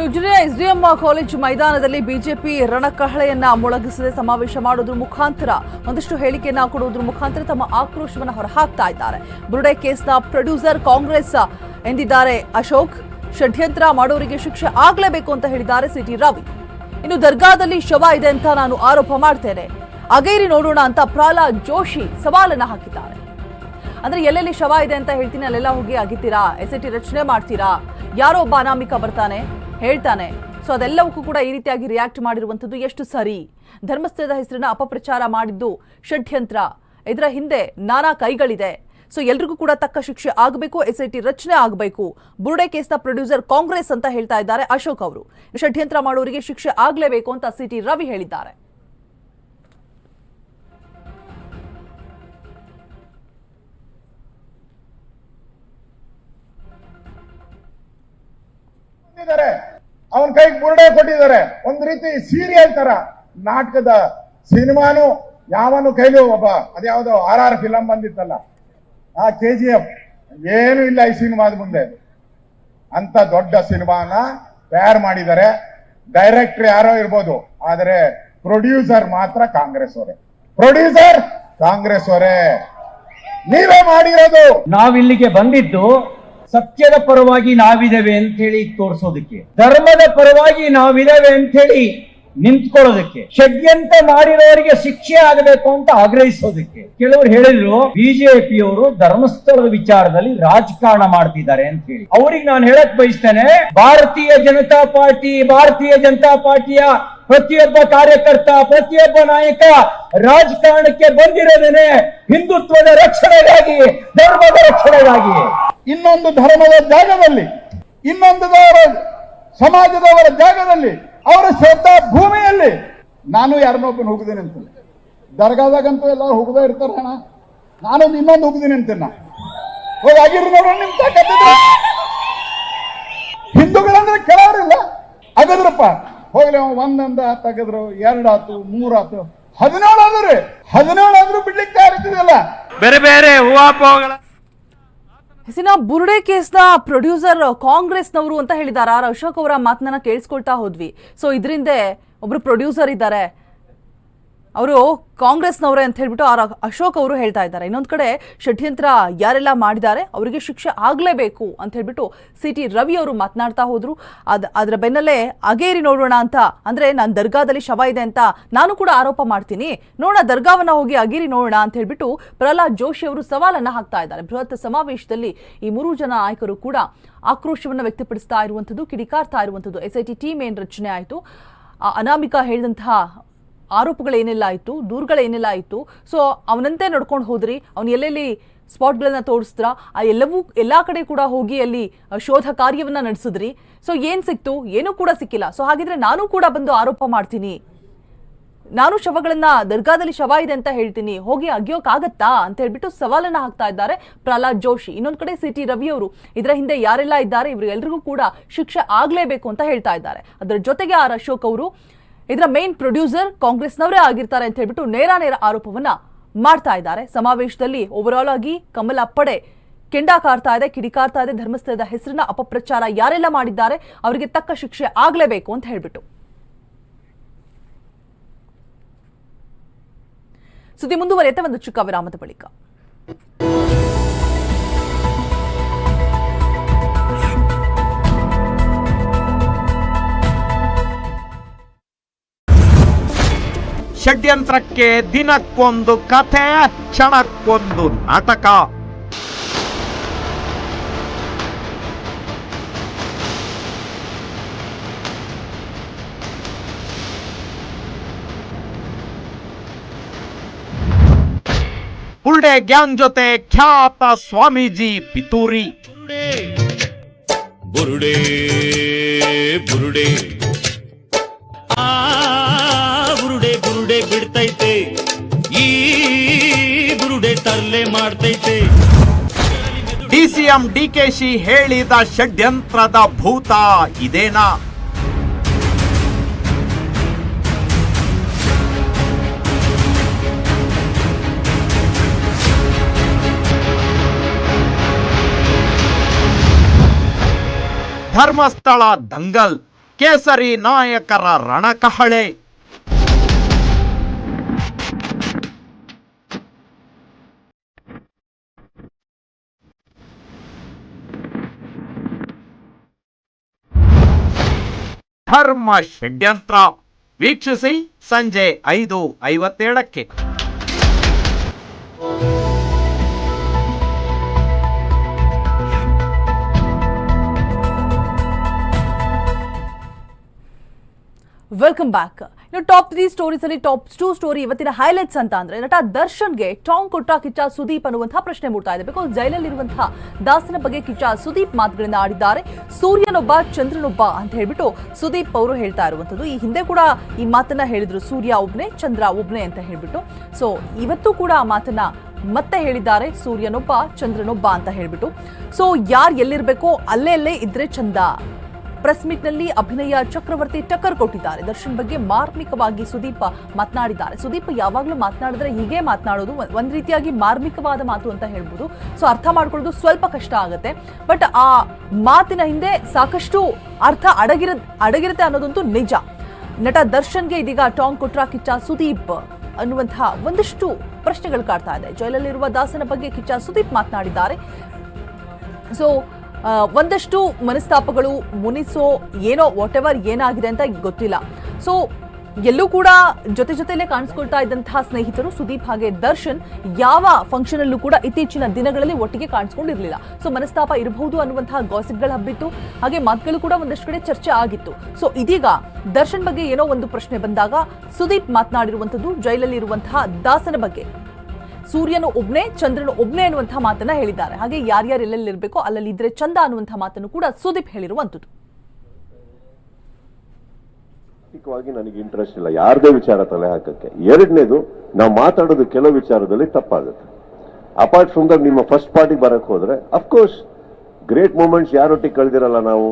ಉಜಿರೆಯ ಎಸ್ಡಿಎಂ ಕಾಲೇಜು ಮೈದಾನದಲ್ಲಿ ಬಿಜೆಪಿ ರಣಕಹಳೆಯನ್ನ ಮೊಳಗಿಸದೆ ಸಮಾವೇಶ ಮಾಡೋದ್ರ ಮುಖಾಂತರ ಒಂದಷ್ಟು ಹೇಳಿಕೆಯನ್ನ ಕೊಡುವುದ್ರ ಮುಖಾಂತರ ತಮ್ಮ ಆಕ್ರೋಶವನ್ನು ಹೊರಹಾಕ್ತಾ ಇದ್ದಾರೆ. ಬುರುಡೆ ಕೇಸ್ನ ಪ್ರೊಡ್ಯೂಸರ್ ಕಾಂಗ್ರೆಸ್ ಎಂದಿದ್ದಾರೆ ಅಶೋಕ್. ಷಡ್ಯಂತ್ರ ಮಾಡೋರಿಗೆ ಶಿಕ್ಷೆ ಆಗಲೇಬೇಕು ಅಂತ ಹೇಳಿದ್ದಾರೆ ಸಿಟಿ ರವಿ. ಇನ್ನು ದರ್ಗಾದಲ್ಲಿ ಶವ ಇದೆ ಅಂತ ನಾನು ಆರೋಪ ಮಾಡ್ತೇನೆ. ಅಗೇರಿ ನೋಡೋಣ ಅಂತ ಪ್ರಹ್ಲಾದ್ ಜೋಶಿ ಸವಾಲನ್ನ ಹಾಕಿದ್ದಾರೆ. ಅಂದ್ರೆ ಎಲ್ಲೆಲ್ಲಿ ಶವ ಇದೆ ಅಂತ ಹೇಳ್ತೀನಿ, ಅಲ್ಲೆಲ್ಲ ಹೋಗಿ ಅಗಿತೀರಾ ಎಸ್ ರಚನೆ ಮಾಡ್ತೀರಾ? ಯಾರೋ ಒಬ್ಬ ಅನಾಮಿಕ ಬರ್ತಾನೆ. ಹೇಳ್ತಾನೆ. ಸೊ ಅದೆಲ್ಲವಕ್ಕೂ ಕೂಡ ಈ ರೀತಿಯಾಗಿ ರಿಯಾಕ್ಟ್ ಮಾಡಿರುವಂಥದ್ದು ಎಷ್ಟು ಸರಿ. ಧರ್ಮಸ್ಥಳದ ಹೆಸರಿನ ಅಪಪ್ರಚಾರ ಮಾಡಿದ್ದು ಷಡ್ಯಂತ್ರ. ಇದರ ಹಿಂದೆ ನಾನಾ ಕೈಗಳಿದೆ. ಸೊ ಎಲ್ರಿಗೂ ಕೂಡ ತಕ್ಕ ಶಿಕ್ಷೆ ಆಗಬೇಕು ಎಸ್ ಐ ಟಿ ರಚನೆ ಆಗಬೇಕು. ಬುರುಡೆ ಕೇಸ್ನ ಪ್ರೊಡ್ಯೂಸರ್ ಕಾಂಗ್ರೆಸ್ ಅಂತ ಹೇಳ್ತಾ ಇದ್ದಾರೆ ಅಶೋಕ್ ಅವರು. ಷಡ್ಯಂತ್ರ ಮಾಡೋರಿಗೆ ಶಿಕ್ಷೆ ಆಗಲೇಬೇಕು ಅಂತ ಸಿಟಿ ರವಿ ಹೇಳಿದ್ದಾರೆ. ಅವನ ಕೈಗೆ ಬುರುಡೆ ಕೊಟ್ಟಿದ್ದಾರೆ. ಒಂದ್ ರೀತಿ ಸೀರಿಯಲ್ ತರ ನಾಟಕದ ಸಿನಿಮಾನು ಯಾವನು ಕೈಲಿ ಒಬ್ಬ ಅದ್ಯಾವುದೋ ಆರ್ ಆರ್ ಫಿಲಂ ಬಂದಿತ್ತಲ್ಲ. ಆ ಕೆ ಜಿ ಎಫ್ ಏನು ಇಲ್ಲ ಈ ಸಿನಿಮಾದ ಮುಂದೆ. ಅಂತ ದೊಡ್ಡ ಸಿನಿಮಾನ ತಯಾರು ಮಾಡಿದ್ದಾರೆ. ಡೈರೆಕ್ಟರ್ ಯಾರೋ ಇರ್ಬೋದು, ಆದರೆ ಪ್ರೊಡ್ಯೂಸರ್ ಮಾತ್ರ ಕಾಂಗ್ರೆಸ್ ಅವರೇ. ಪ್ರೊಡ್ಯೂಸರ್ ಕಾಂಗ್ರೆಸ್ ಅವರೇ. ನೀವೇ ಮಾಡಿರೋದು. ನಾವಿಲ್ಲಿಗೆ ಬಂದಿದ್ದು ಸತ್ಯದ ಪರವಾಗಿ ನಾವಿದ್ದೇವೆ ಅಂತ ಹೇಳಿ ತೋರಿಸೋದಕ್ಕೆ, ಧರ್ಮದ ಪರವಾಗಿ ನಾವಿದ್ದೇವೆ ಅಂತ ಹೇಳಿ ನಿಂತ್ಕೊಳ್ಳೋದಕ್ಕೆ, ಷಡ್ಯಂತ್ರ ಮಾಡಿರೋರಿಗೆ ಶಿಕ್ಷೆ ಆಗಬೇಕು ಅಂತ ಆಗ್ರಹಿಸೋದಕ್ಕೆ. ಕೆಲವರು ಹೇಳಿದ್ರು ಬಿಜೆಪಿಯವರು ಧರ್ಮಸ್ಥಳದ ವಿಚಾರದಲ್ಲಿ ರಾಜಕಾರಣ ಮಾಡ್ತಿದ್ದಾರೆ ಅಂತ ಹೇಳಿ ಅವ್ರಿಗೆ ನಾನು ಹೇಳಕ್ ಬಯಸ್ತೇನೆ, ಭಾರತೀಯ ಜನತಾ ಪಾರ್ಟಿ, ಭಾರತೀಯ ಜನತಾ ಪಾರ್ಟಿಯ ಪ್ರತಿಯೊಬ್ಬ ಕಾರ್ಯಕರ್ತ, ಪ್ರತಿಯೊಬ್ಬ ನಾಯಕ ರಾಜಕಾರಣಕ್ಕೆ ಬಂದಿರೋದೇನೆ ಹಿಂದುತ್ವದ ರಕ್ಷಣೆಗಾಗಿ, ಧರ್ಮದ ರಕ್ಷಣೆಗಾಗಿ. ಇನ್ನೊಂದು ಧರ್ಮದ ಜಾಗದಲ್ಲಿ ಇನ್ನೊಂದು ದವರ- ಸಮಾಜದವರ ಜಾಗದಲ್ಲಿ, ಅವರ ಶ್ರದ್ಧಾ ಭೂಮಿಯಲ್ಲಿ ನಾನು ಯಾರನ್ನೊಬ್ಬನ ಹೋಗುದೇನೆ ಅಂತ ದರ್ಗಾದಾಗಂತೂ ಎಲ್ಲ ಹೋಗದೇ ಇರ್ತಾರ ಅಣ್ಣ. ನಾನೊಂದು ಇನ್ನೊಂದು ಹೋಗಿದ್ದೀನಿ ಅಂತೀನ. ಹೋಗಿ ಆಗಿರಿ ನೋಡೋಣ ನಿಮ್ ಹಿಂದೂಗಳಂದ್ರೆ ಕೆಲವರಿಲ್ಲ ಅಗದ್ರಪ್ಪ ಹೋಗ್ಲಿ ಅವ, ಒಂದಂದ ತೆಗೆದ್ರು ಎರಡಾತು ಮೂರಾತು ಹದಿನೇಳು ಆದ್ರಿ ಹದಿನೇಳು ಆದ್ರೂ ಬಿಡ್ಲಿಕ್ಕೆ ತಯಾರಿತಿದೆಯಲ್ಲ ಬೇರೆ ಬೇರೆ ಹೂವಾಪೋಗಳ ಹೆಸಿನ ಬುರುಡೆ ಕೇಸ್ನ ಪ್ರೊಡ್ಯೂಸರ್ ಕಾಂಗ್ರೆಸ್ನವರು ಅಂತ ಹೇಳಿದ್ದಾರೆ. ಅಶೋಕ್ ಅವರ ಮಾತನ್ನ ಕೇಳಿಸ್ಕೊಳ್ತಾ ಹೋದ್ವಿ. ಸೊ ಇದರಿಂದ ಒಬ್ರು ಪ್ರೊಡ್ಯೂಸರ್ ಇದ್ದಾರೆ. ಅವರು ಕಾಂಗ್ರೆಸ್ನವರೇ ಅಂತ ಹೇಳ್ಬಿಟ್ಟು ಆರ್ ಅಶೋಕ್ ಅವರು ಹೇಳ್ತಾ ಇದ್ದಾರೆ. ಇನ್ನೊಂದು ಕಡೆ ಷಡ್ಯಂತ್ರ ಯಾರೆಲ್ಲ ಮಾಡಿದ್ದಾರೆ, ಅವರಿಗೆ ಶಿಕ್ಷೆ ಆಗಲೇಬೇಕು ಅಂತ ಹೇಳ್ಬಿಟ್ಟು ಸಿ ಟಿ ರವಿ ಅವರು ಮಾತನಾಡ್ತಾ ಹೋದರು. ಅದು ಅದರ ಬೆನ್ನಲ್ಲೇ ಅಗೇರಿ ನೋಡೋಣ ಅಂತ, ಅಂದ್ರೆ ನಾನು ದರ್ಗಾದಲ್ಲಿ ಶವ ಇದೆ ಅಂತ ನಾನು ಕೂಡ ಆರೋಪ ಮಾಡ್ತೀನಿ. ನೋಡೋಣ, ದರ್ಗಾವನ್ನ ಹೋಗಿ ಅಗೇರಿ ನೋಡೋಣ ಅಂತ ಹೇಳ್ಬಿಟ್ಟು ಪ್ರಹ್ಲಾದ್ ಜೋಶಿ ಅವರು ಸವಾಲನ್ನು ಹಾಕ್ತಾ ಇದ್ದಾರೆ. ಬೃಹತ್ ಸಮಾವೇಶದಲ್ಲಿ ಈ ಮೂರು ಜನ ನಾಯಕರು ಕೂಡ ಆಕ್ರೋಶವನ್ನು ವ್ಯಕ್ತಪಡಿಸ್ತಾ ಇರುವಂಥದ್ದು, ಕಿಡಿಕಾರ್ತಾ ಇರುವಂಥದ್ದು. ಎಸ್ ಐ ಟಿ ಟೀಮ್ ಏನು ರಚನೆ ಆಯಿತು? ಅನಾಮಿಕಾ ಹೇಳಿದಂತಹ ಆರೋಪಗಳೇನೆಲ್ಲ ಆಯಿತು, ದೂರುಗಳೇನೆಲ್ಲ ಆಯಿತು. ಸೊ ಅವನಂತೆ ನಡ್ಕೊಂಡು ಹೋದ್ರಿ, ಅವನು ಎಲ್ಲೆಲ್ಲಿ ಸ್ಪಾಟ್ಗಳನ್ನ ತೋರಿಸಿದ್ರ, ಆ ಎಲ್ಲವೂ, ಎಲ್ಲ ಕಡೆ ಕೂಡ ಹೋಗಿ ಅಲ್ಲಿ ಶೋಧ ಕಾರ್ಯವನ್ನ ನಡೆಸಿದ್ರಿ. ಸೊ ಏನು ಸಿಕ್ತು? ಏನೂ ಕೂಡ ಸಿಕ್ಕಿಲ್ಲ. ಸೊ ಹಾಗಿದ್ರೆ ನಾನು ಕೂಡ ಬಂದು ಆರೋಪ ಮಾಡ್ತೀನಿ. ನಾನು ಶವಗಳನ್ನ ದರ್ಗಾದಲ್ಲಿ ಶವ ಇದೆ ಅಂತ ಹೇಳ್ತೀನಿ. ಹೋಗಿ ಅಗಿಯೋಕ್ಕಾಗತ್ತಾ ಅಂತ ಹೇಳ್ಬಿಟ್ಟು ಸವಾಲನ್ನ ಹಾಕ್ತಾ ಇದ್ದಾರೆ ಪ್ರಹ್ಲಾದ್ ಜೋಶಿ. ಇನ್ನೊಂದು ಕಡೆ ಸಿ ಟಿ ರವಿ ಅವರು, ಇದರ ಹಿಂದೆ ಯಾರೆಲ್ಲ ಇದ್ದಾರೆ, ಇವರು ಎಲ್ರಿಗೂ ಕೂಡ ಶಿಕ್ಷೆ ಆಗ್ಲೇಬೇಕು ಅಂತ ಹೇಳ್ತಾ ಇದ್ದಾರೆ. ಅದರ ಜೊತೆಗೆ ಆರ್ ಅಶೋಕ್ ಅವರು ಇದರ ಮೇನ್ ಪ್ರೊಡ್ಯೂಸರ್ ಕಾಂಗ್ರೆಸ್ನವರೇ ಆಗಿರ್ತಾರೆ ಅಂತ ಹೇಳ್ಬಿಟ್ಟು ನೇರ ನೇರ ಆರೋಪವನ್ನ ಮಾಡ್ತಾ ಇದ್ದಾರೆ. ಸಮಾವೇಶದಲ್ಲಿ ಓವರ್ ಆಗಿ ಕಮಲ ಅಪ್ಪಡೆ ಕೆಂಡಾ ಕಾರ್ತಾ ಇದೆ ಕಿಡಿಕಾರ್ತಾ ಇದೆ, ಧರ್ಮಸ್ಥಳದ ಹೆಸರಿನ ಅಪಪ್ರಚಾರ ಯಾರೆಲ್ಲ ಮಾಡಿದ್ದಾರೆ, ಅವರಿಗೆ ತಕ್ಕ ಶಿಕ್ಷೆ ಆಗಲೇಬೇಕು ಅಂತ ಹೇಳ್ಬಿಟ್ಟು. ಸುದ್ದಿ ಮುಂದುವರಿಯುತ್ತೆ, ಒಂದು ಚಿಕ್ಕ ವಿರಾಮದ ಬಳಿಕ. ಷಡ್ಯಂತ್ರಕ್ಕೆ ದಿನಕ್ಕೊಂದು ಕಥೆ ಕ್ಷಣಕ್ಕೊಂದು ನಾಟಕ. ಬುಲ್ಡೆ ಗ್ಯಾನ್ ಜೊತೆ ಖ್ಯಾತ ಸ್ವಾಮೀಜಿ ಪಿತೂರಿ. ಬುರುಡೆ ಬುರುಡೆ. ಆ ತರ್ಲೆ ಮಾಡ್ತೈತೆ. ಡಿಸಿಎಂ ಡಿಕೆಶಿ ಹೇಳಿದ ಷಡ್ಯಂತ್ರದ ಭೂತ ಇದೇನಾ? ಧರ್ಮಸ್ಥಳ ದಂಗಲ್ ಕೇಸರಿ ನಾಯಕರ ರಣಕಹಳೆ. ಧರ್ಮ ಷಡ್ಯಂತ್ರ ವೀಕ್ಷಿಸಿ ಸಂಜೆ ಐದು ಐವತ್ತೇಳಕ್ಕೆ welcome back top three stories ಅಲ್ಲಿ ಟಾಪ್ ಟೂ ಸ್ಟೋರಿ ಇವತ್ತಿನ ಹೈಲೈಟ್ಸ್ ಅಂತ ಅಂದ್ರೆ ನಟ ದರ್ಶನ್ಗೆ ಟಾಂಗ್ ಕೊಟ್ಟ ಕಿಚ್ಚ ಸುದೀಪ್ ಅನ್ನುವಂತಹ ಪ್ರಶ್ನೆ ಮೂಡ್ತಾ ಇದೆ. ಬಿಕಾಸ್ ಜೈಲಲ್ಲಿರುವಂತಹ ದಾಸನ ಬಗ್ಗೆ ಕಿಚ್ಚ ಸುದೀಪ್ ಮಾತುಗಳನ್ನ ಆಡಿದ್ದಾರೆ. ಸೂರ್ಯನೊಬ್ಬ, ಚಂದ್ರನೊಬ್ಬ ಅಂತ ಹೇಳ್ಬಿಟ್ಟು ಸುದೀಪ್ ಅವರು ಹೇಳ್ತಾ ಇರುವಂತದ್ದು ಈ ಹಿಂದೆ ಕೂಡ ಈ ಮಾತನ್ನ ಹೇಳಿದ್ರು ಸೂರ್ಯ ಒಬ್ನೇ, ಚಂದ್ರ ಒಬ್ನೇ ಅಂತ ಹೇಳ್ಬಿಟ್ಟು. ಸೊ ಇವತ್ತು ಕೂಡ ಆ ಮಾತನ್ನ ಮತ್ತೆ ಹೇಳಿದ್ದಾರೆ. ಸೂರ್ಯನೊಬ್ಬ, ಚಂದ್ರನೊಬ್ಬ ಅಂತ ಹೇಳ್ಬಿಟ್ಟು. ಸೊ ಯಾರು ಎಲ್ಲಿರ್ಬೇಕೋ ಅಲ್ಲೇ ಅಲ್ಲೇ ಇದ್ರೆ ಚಂದ. ಪ್ರೆಸ್ ಮೀಟ್ನಲ್ಲಿ ಅಭಿನಯ ಚಕ್ರವರ್ತಿ ಟಕ್ಕರ್ ಕೊಟ್ಟಿದ್ದಾರೆ. ದರ್ಶನ್ ಬಗ್ಗೆ ಮಾರ್ಮಿಕವಾಗಿ ಸುದೀಪ್ ಮಾತನಾಡಿದ್ದಾರೆ. ಸುದೀಪ್, ಯಾವಾಗಲೂ ಮಾತನಾಡಿದ್ರೆ ಹೀಗೆ ಮಾತನಾಡೋದು. ಒಂದ್- ರೀತಿಯಾಗಿ ಮಾರ್ಮಿಕವಾದ ಮಾತು ಅಂತ ಹೇಳ್ಬೋದು. ಸೊ, ಅರ್ಥ ಮಾಡ್ಕೊಳ್ಳೋದು ಸ್ವಲ್ಪ ಕಷ್ಟ ಆಗುತ್ತೆ. ಬಟ್ ಆ ಮಾತಿನ ಹಿಂದೆ ಸಾಕಷ್ಟು ಅರ್ಥ ಅಡಗಿರ, ಅಡಗಿರುತ್ತೆ ಅನ್ನೋದಂತೂ ನಿಜ. ನಟ ದರ್ಶನ್ಗೆ ಇದೀಗ ಟಾಂಗ್ ಕೊಟ್ರ ಕಿಚ್ಚ ಸುದೀಪ್ ಅನ್ನುವಂತಹ ಒಂದಷ್ಟು ಪ್ರಶ್ನೆಗಳು ಕಾಡ್ತಾ ಇದೆ. ಜೈಲಲ್ಲಿರುವ ದಾಸನ ಬಗ್ಗೆ ಕಿಚ್ಚ ಸುದೀಪ್ ಮಾತನಾಡಿದ್ದಾರೆ. ಸೊ ಒಂದಷ್ಟು ಮನಸ್ತಾಪಗಳು, ಮುನಿಸೋ ಏನೋ ವಾಟ್ ಎವರ್ ಏನಾಗಿದೆ ಅಂತ ಗೊತ್ತಿಲ್ಲ. ಸೊ ಎಲ್ಲೂ ಕೂಡ ಜೊತೆ ಜೊತೆಲೇ ಕಾಣಿಸ್ಕೊಳ್ತಾ ಇದ್ದಂತಹ ಸ್ನೇಹಿತರು ಸುದೀಪ್ ಹಾಗೆ ದರ್ಶನ್ ಯಾವ ಫಂಕ್ಷನ್ ಅಲ್ಲೂ ಕೂಡ ಇತ್ತೀಚಿನ ದಿನಗಳಲ್ಲಿ ಒಟ್ಟಿಗೆ ಕಾಣಿಸ್ಕೊಂಡಿರಲಿಲ್ಲ. ಸೊ ಮನಸ್ತಾಪ ಇರಬಹುದು ಅನ್ನುವಂತಹ ಗಾಸಿಪ್ಗಳು ಹಬ್ಬಿತ್ತು. ಹಾಗೆ ಮಾತುಗಳು ಕೂಡ ಒಂದಷ್ಟು ಕಡೆ ಚರ್ಚೆ ಆಗಿತ್ತು. ಸೊ ಇದೀಗ ದರ್ಶನ್ ಬಗ್ಗೆ ಏನೋ ಒಂದು ಪ್ರಶ್ನೆ ಬಂದಾಗ ಸುದೀಪ್ ಮಾತನಾಡಿರುವಂತದ್ದು ಜೈಲಲ್ಲಿ ಇರುವಂತಹ ದಾಸನ ಬಗ್ಗೆ. ಸೂರ್ಯನು ಒಬ್ನೇ, ಚಂದ್ರನು ಒಬ್ನೇ ಅನ್ನುವಂತಹ ಮಾತನ್ನ ಹೇಳಿದ್ದಾರೆ. ಹಾಗೆ ಯಾರ್ಯಾರು ಎಲ್ಲೆಲ್ಲಿರ್ಬೇಕೋ ಅಲ್ಲಲ್ಲಿ ಇದ್ರೆ ಚಂದ ಅನ್ನುವಂತಹ ಮಾತನ್ನು ಕೂಡ ಸುದೀಪ್ ಹೇಳಿರುವಂತದ್ದು ವೈಯಕ್ತಿಕವಾಗಿ ನನಗೆ ಇಂಟ್ರೆಸ್ಟ್ ಇಲ್ಲ. ಯಾರದೇ ವಿಚಾರ ತಲೆ ಹಾಕಕ್ಕೆ. ಎರಡನೇದು, ನಾವು ಮಾತಾಡೋದು ಕೆಲವು ವಿಚಾರದಲ್ಲಿ ತಪ್ಪಾಗುತ್ತೆ. ಅಪಾರ್ಟ್ ಫ್ರಮ್ ದಟ್ ನಿಮ್ಮ ಫಸ್ಟ್ ಪಾರ್ಟಿಗೆ ಬರಕ್ ಹೋದ್ರೆ ಅಫ್ಕೋರ್ಸ್ ಗ್ರೇಟ್ ಮೂಮೆಂಟ್ಸ್ ಯಾರೊಟ್ಟಿಗೆ ಕಳೆದಿರಲ್ಲ ನಾವು?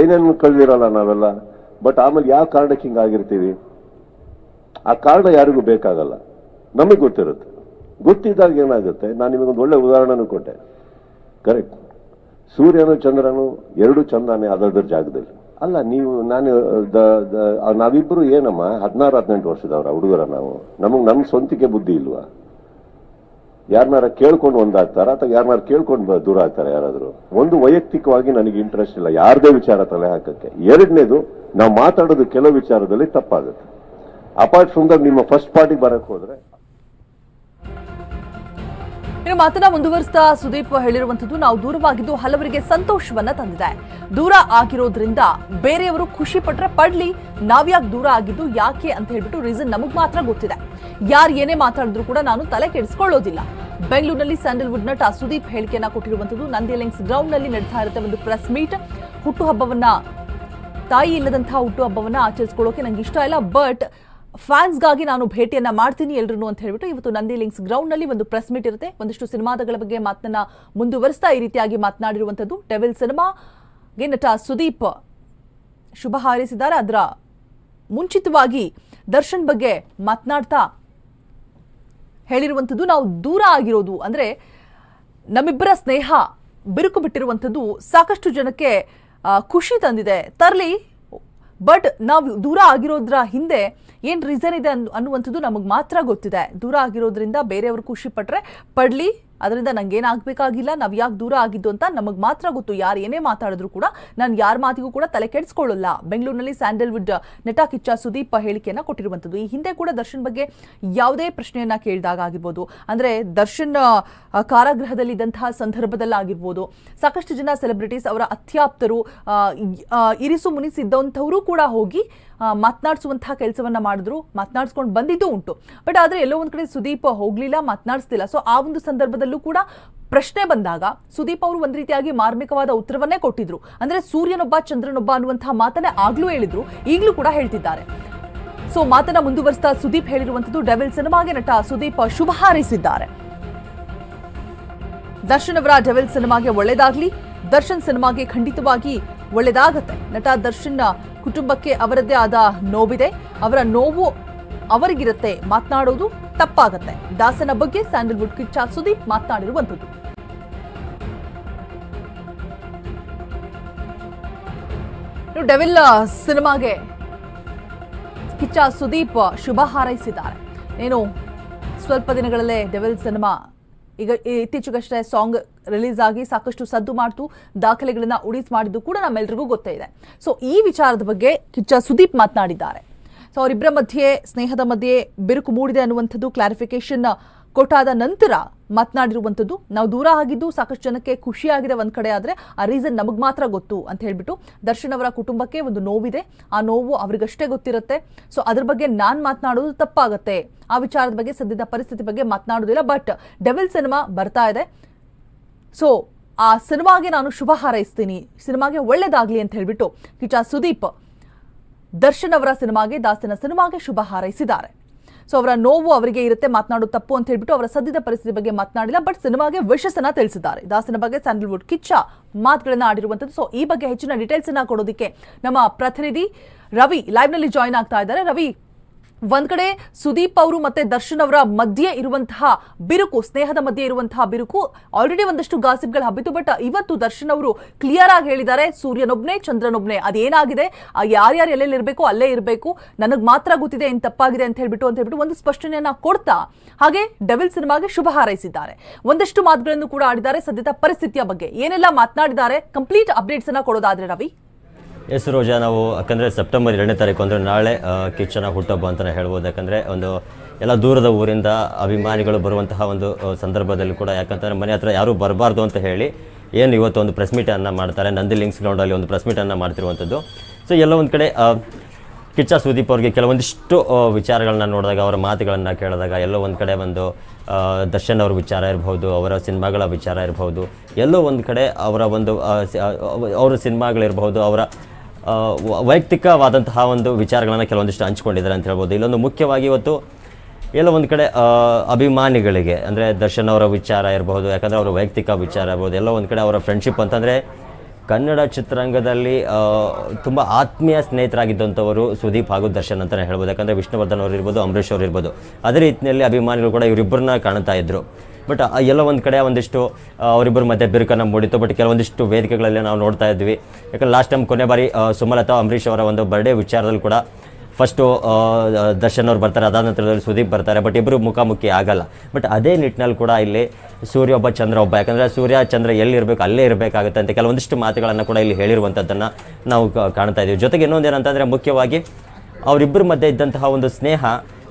ಏನೇನು ಕಳೆದಿರಲ್ಲ ನಾವೆಲ್ಲ? ಬಟ್ ಆಮೇಲೆ ಯಾವ ಕಾರಣಕ್ಕೆ ಹಿಂಗಾಗಿರ್ತೀವಿ? ಆ ಕಾರಣ ಯಾರಿಗೂ ಬೇಕಾಗಲ್ಲ. ನಮಗೆ ಗೊತ್ತಿರುತ್ತೆ. ಗೊತ್ತಿದ್ದಾಗ ಏನಾಗುತ್ತೆ? ನಾನು ನಿಮಗೊಂದು ಒಳ್ಳೆ ಉದಾಹರಣೆನೂ ಕೊಟ್ಟೆ. ಕರೆಕ್ಟ್ ಸೂರ್ಯನು ಚಂದ್ರನು ಎರಡು ಚಂದಾನೆ ಅದರ ಜಾಗದಲ್ಲಿ. ಅಲ್ಲ, ನೀವು, ನಾನು ನಾವಿಬ್ಬರು ಏನಮ್ಮ, ಹದಿನಾರು, ಹದಿನೆಂಟು ವರ್ಷದವ್ರ ಹುಡುಗರ ನಾವು. ನಮಗೆ ನಮ್ಮ ಸ್ವಂತಿಕೆ ಬುದ್ಧಿ ಇಲ್ವಾ? ಯಾರನ್ನಾರ ಕೇಳ್ಕೊಂಡು ಒಂದಾಗ್ತಾರ? ಅಥವಾ ಯಾರನ್ನಾರ ಕೇಳ್ಕೊಂಡು ದೂರ ಆಗ್ತಾರೆ ಯಾರಾದರೂ? ಒಂದು ವೈಯಕ್ತಿಕವಾಗಿ ನನಗೆ ಇಂಟ್ರೆಸ್ಟ್ ಇಲ್ಲ. ಯಾರದೇ ವಿಚಾರ ತಲೆ ಹಾಕಕ್ಕೆ. ಎರಡನೇದು, ನಾವು ಮಾತಾಡೋದು ಕೆಲವು ವಿಚಾರದಲ್ಲಿ ತಪ್ಪಾಗುತ್ತೆ. ಅಪಾರ್ಟ್ ಫ್ರಮ್ ದಟ್ ನಿಮ್ಮ ಫಸ್ಟ್ ಪಾರ್ಟಿಗೆ ಬರಕ್ಕೆ ಹೋದ್ರೆ ಇನ್ನು ಮಾತನ್ನ ಮುಂದುವರಿಸ್ತಾ ಸುದೀಪ್ ಹೇಳಿರುವಂತದ್ದು ನಾವು ದೂರವಾಗಿದ್ದು ಹಲವರಿಗೆ ಸಂತೋಷವನ್ನ ತಂದಿದೆ. ದೂರ ಆಗಿರೋದ್ರಿಂದ ಬೇರೆಯವರು ಖುಷಿ ಪಟ್ರೆ ಪಡ್ಲಿ, ನಾವ್ಯಾಕೆ ದೂರ ಆಗಿದ್ದು ಯಾಕೆ ಅಂತ ಹೇಳ್ಬಿಟ್ಟು ರೀಸನ್ ನಮಗ್ ಮಾತ್ರ ಗೊತ್ತಿದೆ. ಯಾರು ಏನೇ ಮಾತಾಡಿದ್ರು ಕೂಡ ನಾನು ತಲೆ ಕೆಡಿಸ್ಕೊಳ್ಳೋದಿಲ್ಲ. ಬೆಂಗಳೂರಿನಲ್ಲಿ ಸ್ಯಾಂಡಲ್ವುಡ್ ನಟ ಸುದೀಪ್ ಹೇಳಿಕೆಯನ್ನ ಕೊಟ್ಟಿರುವಂತದ್ದು ನಂದಿ ಲಿಂಕ್ಸ್ ಗ್ರೌಂಡ್ನಲ್ಲಿ ನಡೀತಾ ಇರುತ್ತೆ ಒಂದು ಪ್ರೆಸ್ ಮೀಟ್ ಹುಟ್ಟುಹಬ್ಬವನ್ನ ತಾಯಿ ಇಲ್ಲದಂತಹ ಹುಟ್ಟುಹಬ್ಬವನ್ನ ಆಚರಿಸ್ಕೊಳ್ಳೋಕೆ ನಂಗೆ ಇಷ್ಟ ಇಲ್ಲ ಬಟ್ ಫ್ಯಾನ್ಸ್ಗಾಗಿ ನಾನು ಭೇಟಿಯನ್ನ ಮಾಡ್ತೀನಿ ಎಲ್ರು ಅಂತ ಹೇಳ್ಬಿಟ್ಟು ಇವತ್ತು ನಂದಿ ಲಿಂಕ್ಸ್ ಗ್ರೌಂಡ್ನಲ್ಲಿ ಒಂದು ಪ್ರೆಸ್ ಮೀಟ್ ಇರುತ್ತೆ. ಒಂದಿಷ್ಟು ಸಿನಿಮಾಗಳ ಬಗ್ಗೆ ಮಾತನ್ನ ಮುಂದುವರಿಸ್ತಾ ಈ ರೀತಿಯಾಗಿ ಮಾತನಾಡಿರುವಂತದ್ದು ಡೆವಿಲ್ ಸಿನಿಮಾಗೆ ನಟ ಸುದೀಪ್ ಶುಭ ಹಾರೈಸಿದ್ದಾರೆ. ಅದರ ಮುಂಚಿತವಾಗಿ ದರ್ಶನ್ ಬಗ್ಗೆ ಮಾತನಾಡ್ತಾ ಹೇಳಿರುವಂಥದ್ದು. ನಾವು ದೂರ ಆಗಿರೋದು ಅಂದ್ರೆ ನಮ್ಮಿಬ್ಬರ ಸ್ನೇಹ ಬಿರುಕು ಬಿಟ್ಟಿರುವಂಥದ್ದು ಸಾಕಷ್ಟು ಜನಕ್ಕೆ ಖುಷಿ ತಂದಿದೆ. ತರಲಿ, ಬಟ್ ನಾವು ದೂರ ಆಗಿರೋದ್ರ ಹಿಂದೆ ಏನ್ ರೀಸನ್ ಇದೆ ಅನ್- ಅನ್ನುವಂಥದ್ದು ನಮಗೆ ಮಾತ್ರ ಗೊತ್ತಿದೆ. ದೂರ ಆಗಿರೋದ್ರಿಂದ ಬೇರೆಯವರು ಖುಷಿ ಪಟ್ಟರೆ ಪಡ್ಲಿ ಅದರಿಂದ ನಂಗೇನಾಗಬೇಕಾಗಿಲ್ಲ, ನಾವು ಯಾಕೆ ದೂರ ಆಗಿದ್ದು ಅಂತ ನಮಗೆ ಮಾತ್ರ ಗೊತ್ತು. ಯಾರು ಏನೇ ಮಾತಾಡಿದ್ರು ಕೂಡ ನಾನು ಯಾರ ಮಾತಿಗೂ ಕೂಡ ತಲೆ ಕೆಡಿಸ್ಕೊಳ್ಳಲ್ಲ. ಬೆಂಗಳೂರಿನಲ್ಲಿ ಸ್ಯಾಂಡಲ್ವುಡ್ ನಟ ಕಿಚ್ಚ ಸುದೀಪ್ ಹೇಳಿಕೆಯನ್ನು ಕೊಟ್ಟಿರುವಂಥದ್ದು. ಈ ಹಿಂದೆ ಕೂಡ ದರ್ಶನ್ ಬಗ್ಗೆ ಯಾವುದೇ ಪ್ರಶ್ನೆಯನ್ನು ಕೇಳಿದಾಗ ಆಗಿರ್ಬೋದು, ಅಂದರೆ ದರ್ಶನ್ ಕಾರಾಗೃಹದಲ್ಲಿದ್ದಂತಹ ಸಂದರ್ಭದಲ್ಲಾಗಿರ್ಬೋದು, ಸಾಕಷ್ಟು ಜನ ಸೆಲೆಬ್ರಿಟೀಸ್ ಅವರ ಅತ್ಯಾಪ್ತರು ಇರಿಸು ಮುನಿಸಿದ್ದಂಥವರು ಕೂಡ ಹೋಗಿ ಮಾತನಾಡಿಸುವಂತಹ ಕೆಲಸವನ್ನ ಮಾಡಿದ್ರು, ಮಾತನಾಡಿಸ್ಕೊಂಡು ಬಂದಿದ್ದು ಉಂಟು. ಬಟ್ ಆದ್ರೆ ಎಲ್ಲೋ ಒಂದು ಕಡೆ ಸುದೀಪ್ ಹೋಗಲಿಲ್ಲ, ಮಾತನಾಡಿಸ್ತಿಲ್ಲ. ಸೊ ಆ ಒಂದು ಸಂದರ್ಭದಲ್ಲೂ ಕೂಡ ಪ್ರಶ್ನೆ ಬಂದಾಗ ಸುದೀಪ್ ಅವರು ಒಂದ್ ರೀತಿಯಾಗಿ ಮಾರ್ಮಿಕವಾದ ಉತ್ತರವನ್ನೇ ಕೊಟ್ಟಿದ್ರು. ಅಂದ್ರೆ ಸೂರ್ಯನೊಬ್ಬ ಚಂದ್ರನೊಬ್ಬ ಅನ್ನುವಂತಹ ಮಾತನ್ನೇ ಆಗ್ಲೂ ಹೇಳಿದ್ರು, ಈಗಲೂ ಕೂಡ ಹೇಳ್ತಿದ್ದಾರೆ. ಸೊ ಮಾತನ್ನ ಮುಂದುವರಿಸ್ತಾ ಸುದೀಪ್ ಹೇಳಿರುವಂತದ್ದು ಡೆವಿಲ್ ಸಿನಿಮಾಗೆ ನಟ ಸುದೀಪ್ ಶುಭ ಹಾರೈಸಿದ್ದಾರೆ. ದರ್ಶನ್ ಅವರ ಡೆವಿಲ್ ಸಿನಿಮಾಗೆ ಒಳ್ಳೇದಾಗ್ಲಿ, ದರ್ಶನ್ ಸಿನಿಮಾಗೆ ಖಂಡಿತವಾಗಿ ಒಳ್ಳೇದಾಗತ್ತೆ. ನಟ ದರ್ಶನ್ ಕುಟುಂಬಕ್ಕೆ ಅವರದ್ದೇ ಆದ ನೋವಿದೆ. ಅವರ ನೋವು ಅವರಿಗಿರುತ್ತೆ, ಮಾತನಾಡೋದು ತಪ್ಪಾಗತ್ತೆ. ದಾಸನ ಬಗ್ಗೆ ಸ್ಯಾಂಡಲ್ವುಡ್ ಕಿಚ್ಚ ಸುದೀಪ್ ಮಾತನಾಡಿರುವಂಥದ್ದು. ಡೆವಿಲ್ ಸಿನಿಮಾಗೆ ಕಿಚ್ಚ ಸುದೀಪ್ ಶುಭ ಹಾರೈಸಿದ್ದಾರೆ. ಏನು, ಸ್ವಲ್ಪ ದಿನಗಳಲ್ಲೇ ಡೆವಿಲ್ ಸಿನಿಮಾ, ಈಗ ಇತ್ತೀಚೆಗಷ್ಟೇ ಸಾಂಗ್ ರಿಲೀಸ್ ಆಗಿ ಸಾಕಷ್ಟು ಸದ್ದು ಮಾಡ್ತು, ದಾಖಲೆಗಳನ್ನ ಉಳಿಸ್ ಮಾಡಿದ್ದು ಕೂಡ ನಮ್ಮೆಲ್ರಿಗೂ ಗೊತ್ತೇ ಇದೆ. ಸೊ, ಈ ವಿಚಾರದ ಬಗ್ಗೆ ಕಿಚ್ಚ ಸುದೀಪ್ ಮಾತನಾಡಿದ್ದಾರೆ. ಸೊ ಅವರಿಬ್ಬರ ಮಧ್ಯೆ, ಸ್ನೇಹದ ಮಧ್ಯೆ ಬಿರುಕು ಮೂಡಿದೆ ಅನ್ನುವಂಥದ್ದು ಕ್ಲಾರಿಫಿಕೇಶನ್ ಕೊಟ್ಟಾದ ನಂತರ ಮಾತನಾಡಿರುವಂಥದ್ದು. ನಾವು ದೂರ ಆಗಿದ್ದು ಸಾಕಷ್ಟು ಜನಕ್ಕೆ ಖುಷಿಯಾಗಿದೆ ಒಂದು ಕಡೆ ಆದರೆ ಆ ರೀಸನ್ ನಮಗೆ ಮಾತ್ರ ಗೊತ್ತು ಅಂತ ಹೇಳಿಬಿಟ್ಟು ದರ್ಶನ್ ಅವರ ಕುಟುಂಬಕ್ಕೆ ಒಂದು ನೋವಿದೆ. ಆ ನೋವು ಅವ್ರಿಗಷ್ಟೇ ಗೊತ್ತಿರುತ್ತೆ. ಸೊ ಅದ್ರ ಬಗ್ಗೆ ನಾನು ಮಾತನಾಡೋದು ತಪ್ಪಾಗುತ್ತೆ. ಆ ವಿಚಾರದ ಬಗ್ಗೆ ಸದ್ಯದ ಪರಿಸ್ಥಿತಿ ಬಗ್ಗೆ ಮಾತನಾಡೋದಿಲ್ಲ ಬಟ್ ಡೆವಿಲ್ ಸಿನಿಮಾ ಬರ್ತಾ ಇದೆ. ಸೊ ಆ ಸಿನಿಮಾಗೆ ನಾನು ಶುಭ ಹಾರೈಸ್ತೀನಿ. ಸಿನಿಮಾಗೆ ಒಳ್ಳೇದಾಗಲಿ ಅಂತ ಹೇಳಿಬಿಟ್ಟು ಕಿಚಾ ಸುದೀಪ್ ದರ್ಶನ್ ಅವರ ಸಿನಿಮಾಗೆ, ದಾಸನ ಸಿನಿಮಾಗೆ ಶುಭ ಹಾರೈಸಿದ್ದಾರೆ. ಸೊ ಅವರ ನೋವು ಅವರಿಗೆ ಇರುತ್ತೆ ಮಾತನಾಡೋ ತಪ್ಪು ಅಂತ ಹೇಳ್ಬಿಟ್ಟು ಅವರ ಸದ್ಯದ ಪರಿಸ್ಥಿತಿ ಬಗ್ಗೆ ಮಾತನಾಡಿಲ್ಲ ಬಟ್ ಸಿನಿಮಾಗೆ ವಿಶಸ್ಸನ್ನ ತಿಳಿಸಿದ್ದಾರೆ. ದಾಸನ ಬಗ್ಗೆ ಸ್ಯಾಂಡಲ್ವುಡ್ ಕಿಚ್ಚ ಮಾತುಗಳನ್ನ ಆಡಿರುವಂತದ್ದು ಸೊ ಈ ಬಗ್ಗೆ ಹೆಚ್ಚಿನ ಡೀಟೇಲ್ಸ್ ಅನ್ನ ಕೊಡೋದಕ್ಕೆ ನಮ್ಮ ಪ್ರತಿನಿಧಿ ರವಿ ಲೈವ್ನಲ್ಲಿ ಜಾಯ್ನ್ ಆಗ್ತಾ ಇದ್ದಾರೆ. ರವಿ ಒಂದ್ ಕಡೆ ಸುದೀಪ್ ಅವರು ಮತ್ತೆ ದರ್ಶನ್ ಅವರ ಮಧ್ಯೆ ಇರುವಂತಹ ಬಿರುಕು, ಸ್ನೇಹದ ಮಧ್ಯೆ ಇರುವಂತಹ ಬಿರುಕು. ಆಲ್ರೆಡಿ ಒಂದಷ್ಟು ಗಾಸಿಪ್ಗಳು ಹಬ್ಬಿತು ಬಟ್ ಇವತ್ತು ದರ್ಶನ್ ಅವರು ಕ್ಲಿಯರ್ ಆಗಿ ಹೇಳಿದ್ದಾರೆ, ಸೂರ್ಯನೊಬ್ನೆ ಚಂದ್ರನೊಬ್ನೆ. ಅದೇನಾಗಿದೆ? ಯಾರ್ಯಾರು ಎಲ್ಲೆಲ್ಲಿ ಇರಬೇಕು, ಅಲ್ಲೇ ಇರಬೇಕು. ನನಗೆ ಮಾತ್ರ ಗೊತ್ತಿದೆ ಏನು ತಪ್ಪಾಗಿದೆ ಅಂತ ಹೇಳ್ಬಿಟ್ಟು ಅಂತ ಹೇಳ್ಬಿಟ್ಟು ಒಂದು ಸ್ಪಷ್ಟನೆಯನ್ನ ಕೊಡ್ತಾ, ಹಾಗೆ ಡೆವಿಲ್ ಸಿನಿಮಾಗೆ ಶುಭ ಹಾರೈಸಿದ್ದಾರೆ. ಒಂದಷ್ಟು ಮಾತುಗಳನ್ನು ಕೂಡ ಆಡಿದ್ದಾರೆ, ಸದ್ಯದ ಪರಿಸ್ಥಿತಿಯ ಬಗ್ಗೆ. ಏನೆಲ್ಲ ಮಾತನಾಡಿದ್ದಾರೆ? ಕಂಪ್ಲೀಟ್ ಅಪ್ಡೇಟ್ಸ್ ಅನ್ನ ಕೊಡೋದಾದ್ರೆ ರವಿ. ಎಸ್ ರೋಜಾ, ನಾವು ಯಾಕಂದರೆ ಸೆಪ್ಟೆಂಬರ್ ಎರಡನೇ ತಾರೀಕು ಅಂದರೆ ನಾಳೆ ಕಿಚ್ಚನ ಹುಟ್ಟಬ್ಬ ಅಂತಲೇ ಹೇಳ್ಬೋದು. ಯಾಕಂದರೆ ಒಂದು ಎಲ್ಲ ದೂರದ ಊರಿಂದ ಅಭಿಮಾನಿಗಳು ಬರುವಂತಹ ಒಂದು ಸಂದರ್ಭದಲ್ಲಿ ಕೂಡ ಯಾಕಂತಂದರೆ ಮನೆ ಹತ್ರ ಯಾರೂ ಬರಬಾರ್ದು ಅಂತ ಹೇಳಿ ಏನು ಇವತ್ತು ಒಂದು ಪ್ರೆಸ್ ಮೀಟನ್ನು ಮಾಡ್ತಾರೆ. ನಂದಿ ಲಿಂಕ್ಸ್ ಗ್ರೌಂಡಲ್ಲಿ ಒಂದು ಪ್ರೆಸ್ ಮೀಟನ್ನು ಮಾಡ್ತಿರುವಂಥದ್ದು. ಸೊ ಎಲ್ಲ ಒಂದು ಕಡೆ ಕಿಚ್ಚ ಸುದೀಪ್ ಅವ್ರಿಗೆ ಕೆಲವೊಂದಿಷ್ಟು ವಿಚಾರಗಳನ್ನ ನೋಡಿದಾಗ, ಅವರ ಮಾತುಗಳನ್ನು ಕೇಳಿದಾಗ, ಎಲ್ಲೋ ಒಂದು ಕಡೆ ಒಂದು ದರ್ಶನ್ ಅವ್ರ ವಿಚಾರ ಇರ್ಬೋದು ಅವರ ಸಿನಿಮಾಗಳ ವಿಚಾರ ಇರ್ಬೋದು ಎಲ್ಲೋ ಒಂದು ಕಡೆ ಅವರ ಒಂದು ಅವರ ಸಿನಿಮಾಗಳಿರ್ಬೋದು ಅವರ ವೈಯಕ್ತಿಕವಾದಂತಹ ಒಂದು ವಿಚಾರಗಳನ್ನು ಕೆಲವೊಂದಿಷ್ಟು ಹಂಚ್ಕೊಂಡಿದ್ದಾರೆ ಅಂತ ಹೇಳ್ಬೋದು. ಇಲ್ಲೊಂದು ಮುಖ್ಯವಾಗಿ ಇವತ್ತು ಎಲ್ಲ ಒಂದು ಕಡೆ ಅಭಿಮಾನಿಗಳಿಗೆ, ಅಂದರೆ ದರ್ಶನ್ ಅವರ ವಿಚಾರ ಇರಬಹುದು, ಯಾಕಂದರೆ ಅವರ ವೈಯಕ್ತಿಕ ವಿಚಾರ ಇರ್ಬೋದು ಎಲ್ಲ ಒಂದು ಕಡೆ ಅವರ ಫ್ರೆಂಡ್ಶಿಪ್ ಅಂತಂದರೆ ಕನ್ನಡ ಚಿತ್ರರಂಗದಲ್ಲಿ ತುಂಬ ಆತ್ಮೀಯ ಸ್ನೇಹಿತರಾಗಿದ್ದಂಥವರು ಸುದೀಪ್ ಹಾಗೂ ದರ್ಶನ್ ಅಂತಲೇ ಹೇಳ್ಬೋದು. ಯಾಕಂದರೆ ವಿಷ್ಣುವರ್ಧನ್ ಅವರು ಇರ್ಬೋದು, ಅಂಬರೀಷ್ ಅವರು ಇರ್ಬೋದು. ಅದೇ ರೀತಿಯಲ್ಲಿ ಅಭಿಮಾನಿಗಳು ಕೂಡ ಇವರಿಬ್ಬರನ್ನ ಕಾಣ್ತಾ ಇದ್ದರು ಬಟ್ ಎಲ್ಲ ಒಂದು ಕಡೆ ಒಂದಿಷ್ಟು ಅವರಿಬ್ಬರು ಮಧ್ಯೆ ಬಿರುಕನ್ನು ಮೂಡಿತ್ತು. ಬಟ್, ಕೆಲವೊಂದಿಷ್ಟು ವೇದಿಕೆಗಳಲ್ಲಿ ನಾವು ನೋಡ್ತಾ ಇದ್ವಿ. ಯಾಕಂದ್ರೆ ಲಾಸ್ಟ್ ಟೈಮ್ ಕೊನೆ ಬಾರಿ ಸುಮಲತಾ, ಅಂಬರೀಷ್ ಅವರ ಒಂದು ಬರ್ಡೇ ವಿಚಾರದಲ್ಲಿ ಕೂಡ ಫಸ್ಟು ದರ್ಶನ್ ಅವ್ರು ಬರ್ತಾರೆ, ಅದಾದ ನಂತರದಲ್ಲಿ ಸುದೀಪ್ ಬರ್ತಾರೆ, ಬಟ್ ಇಬ್ಬರು ಮುಖಾಮುಖಿ ಆಗಲ್ಲ. ಬಟ್, ಅದೇ ನಿಟ್ಟಿನಲ್ಲಿ ಕೂಡ ಇಲ್ಲಿ ಸೂರ್ಯ ಒಬ್ಬ ಚಂದ್ರ ಒಬ್ಬ. ಯಾಕಂದರೆ ಸೂರ್ಯ ಚಂದ್ರ ಎಲ್ಲಿ ಇರಬೇಕು, ಅಲ್ಲೇ ಇರಬೇಕಾಗುತ್ತೆ ಅಂತ ಕೆಲವೊಂದಿಷ್ಟು ಮಾತುಗಳನ್ನು ಕೂಡ ಇಲ್ಲಿ ಹೇಳಿರುವಂಥದ್ದನ್ನು ನಾವು ಕಾಣ್ತಾ ಇದ್ದೀವಿ ಜೊತೆಗೆ ಇನ್ನೊಂದು ಏನಂತಂದರೆ ಮುಖ್ಯವಾಗಿ ಅವರಿಬ್ಬರ ಮಧ್ಯೆ ಇದ್ದಂತಹ ಒಂದು ಸ್ನೇಹ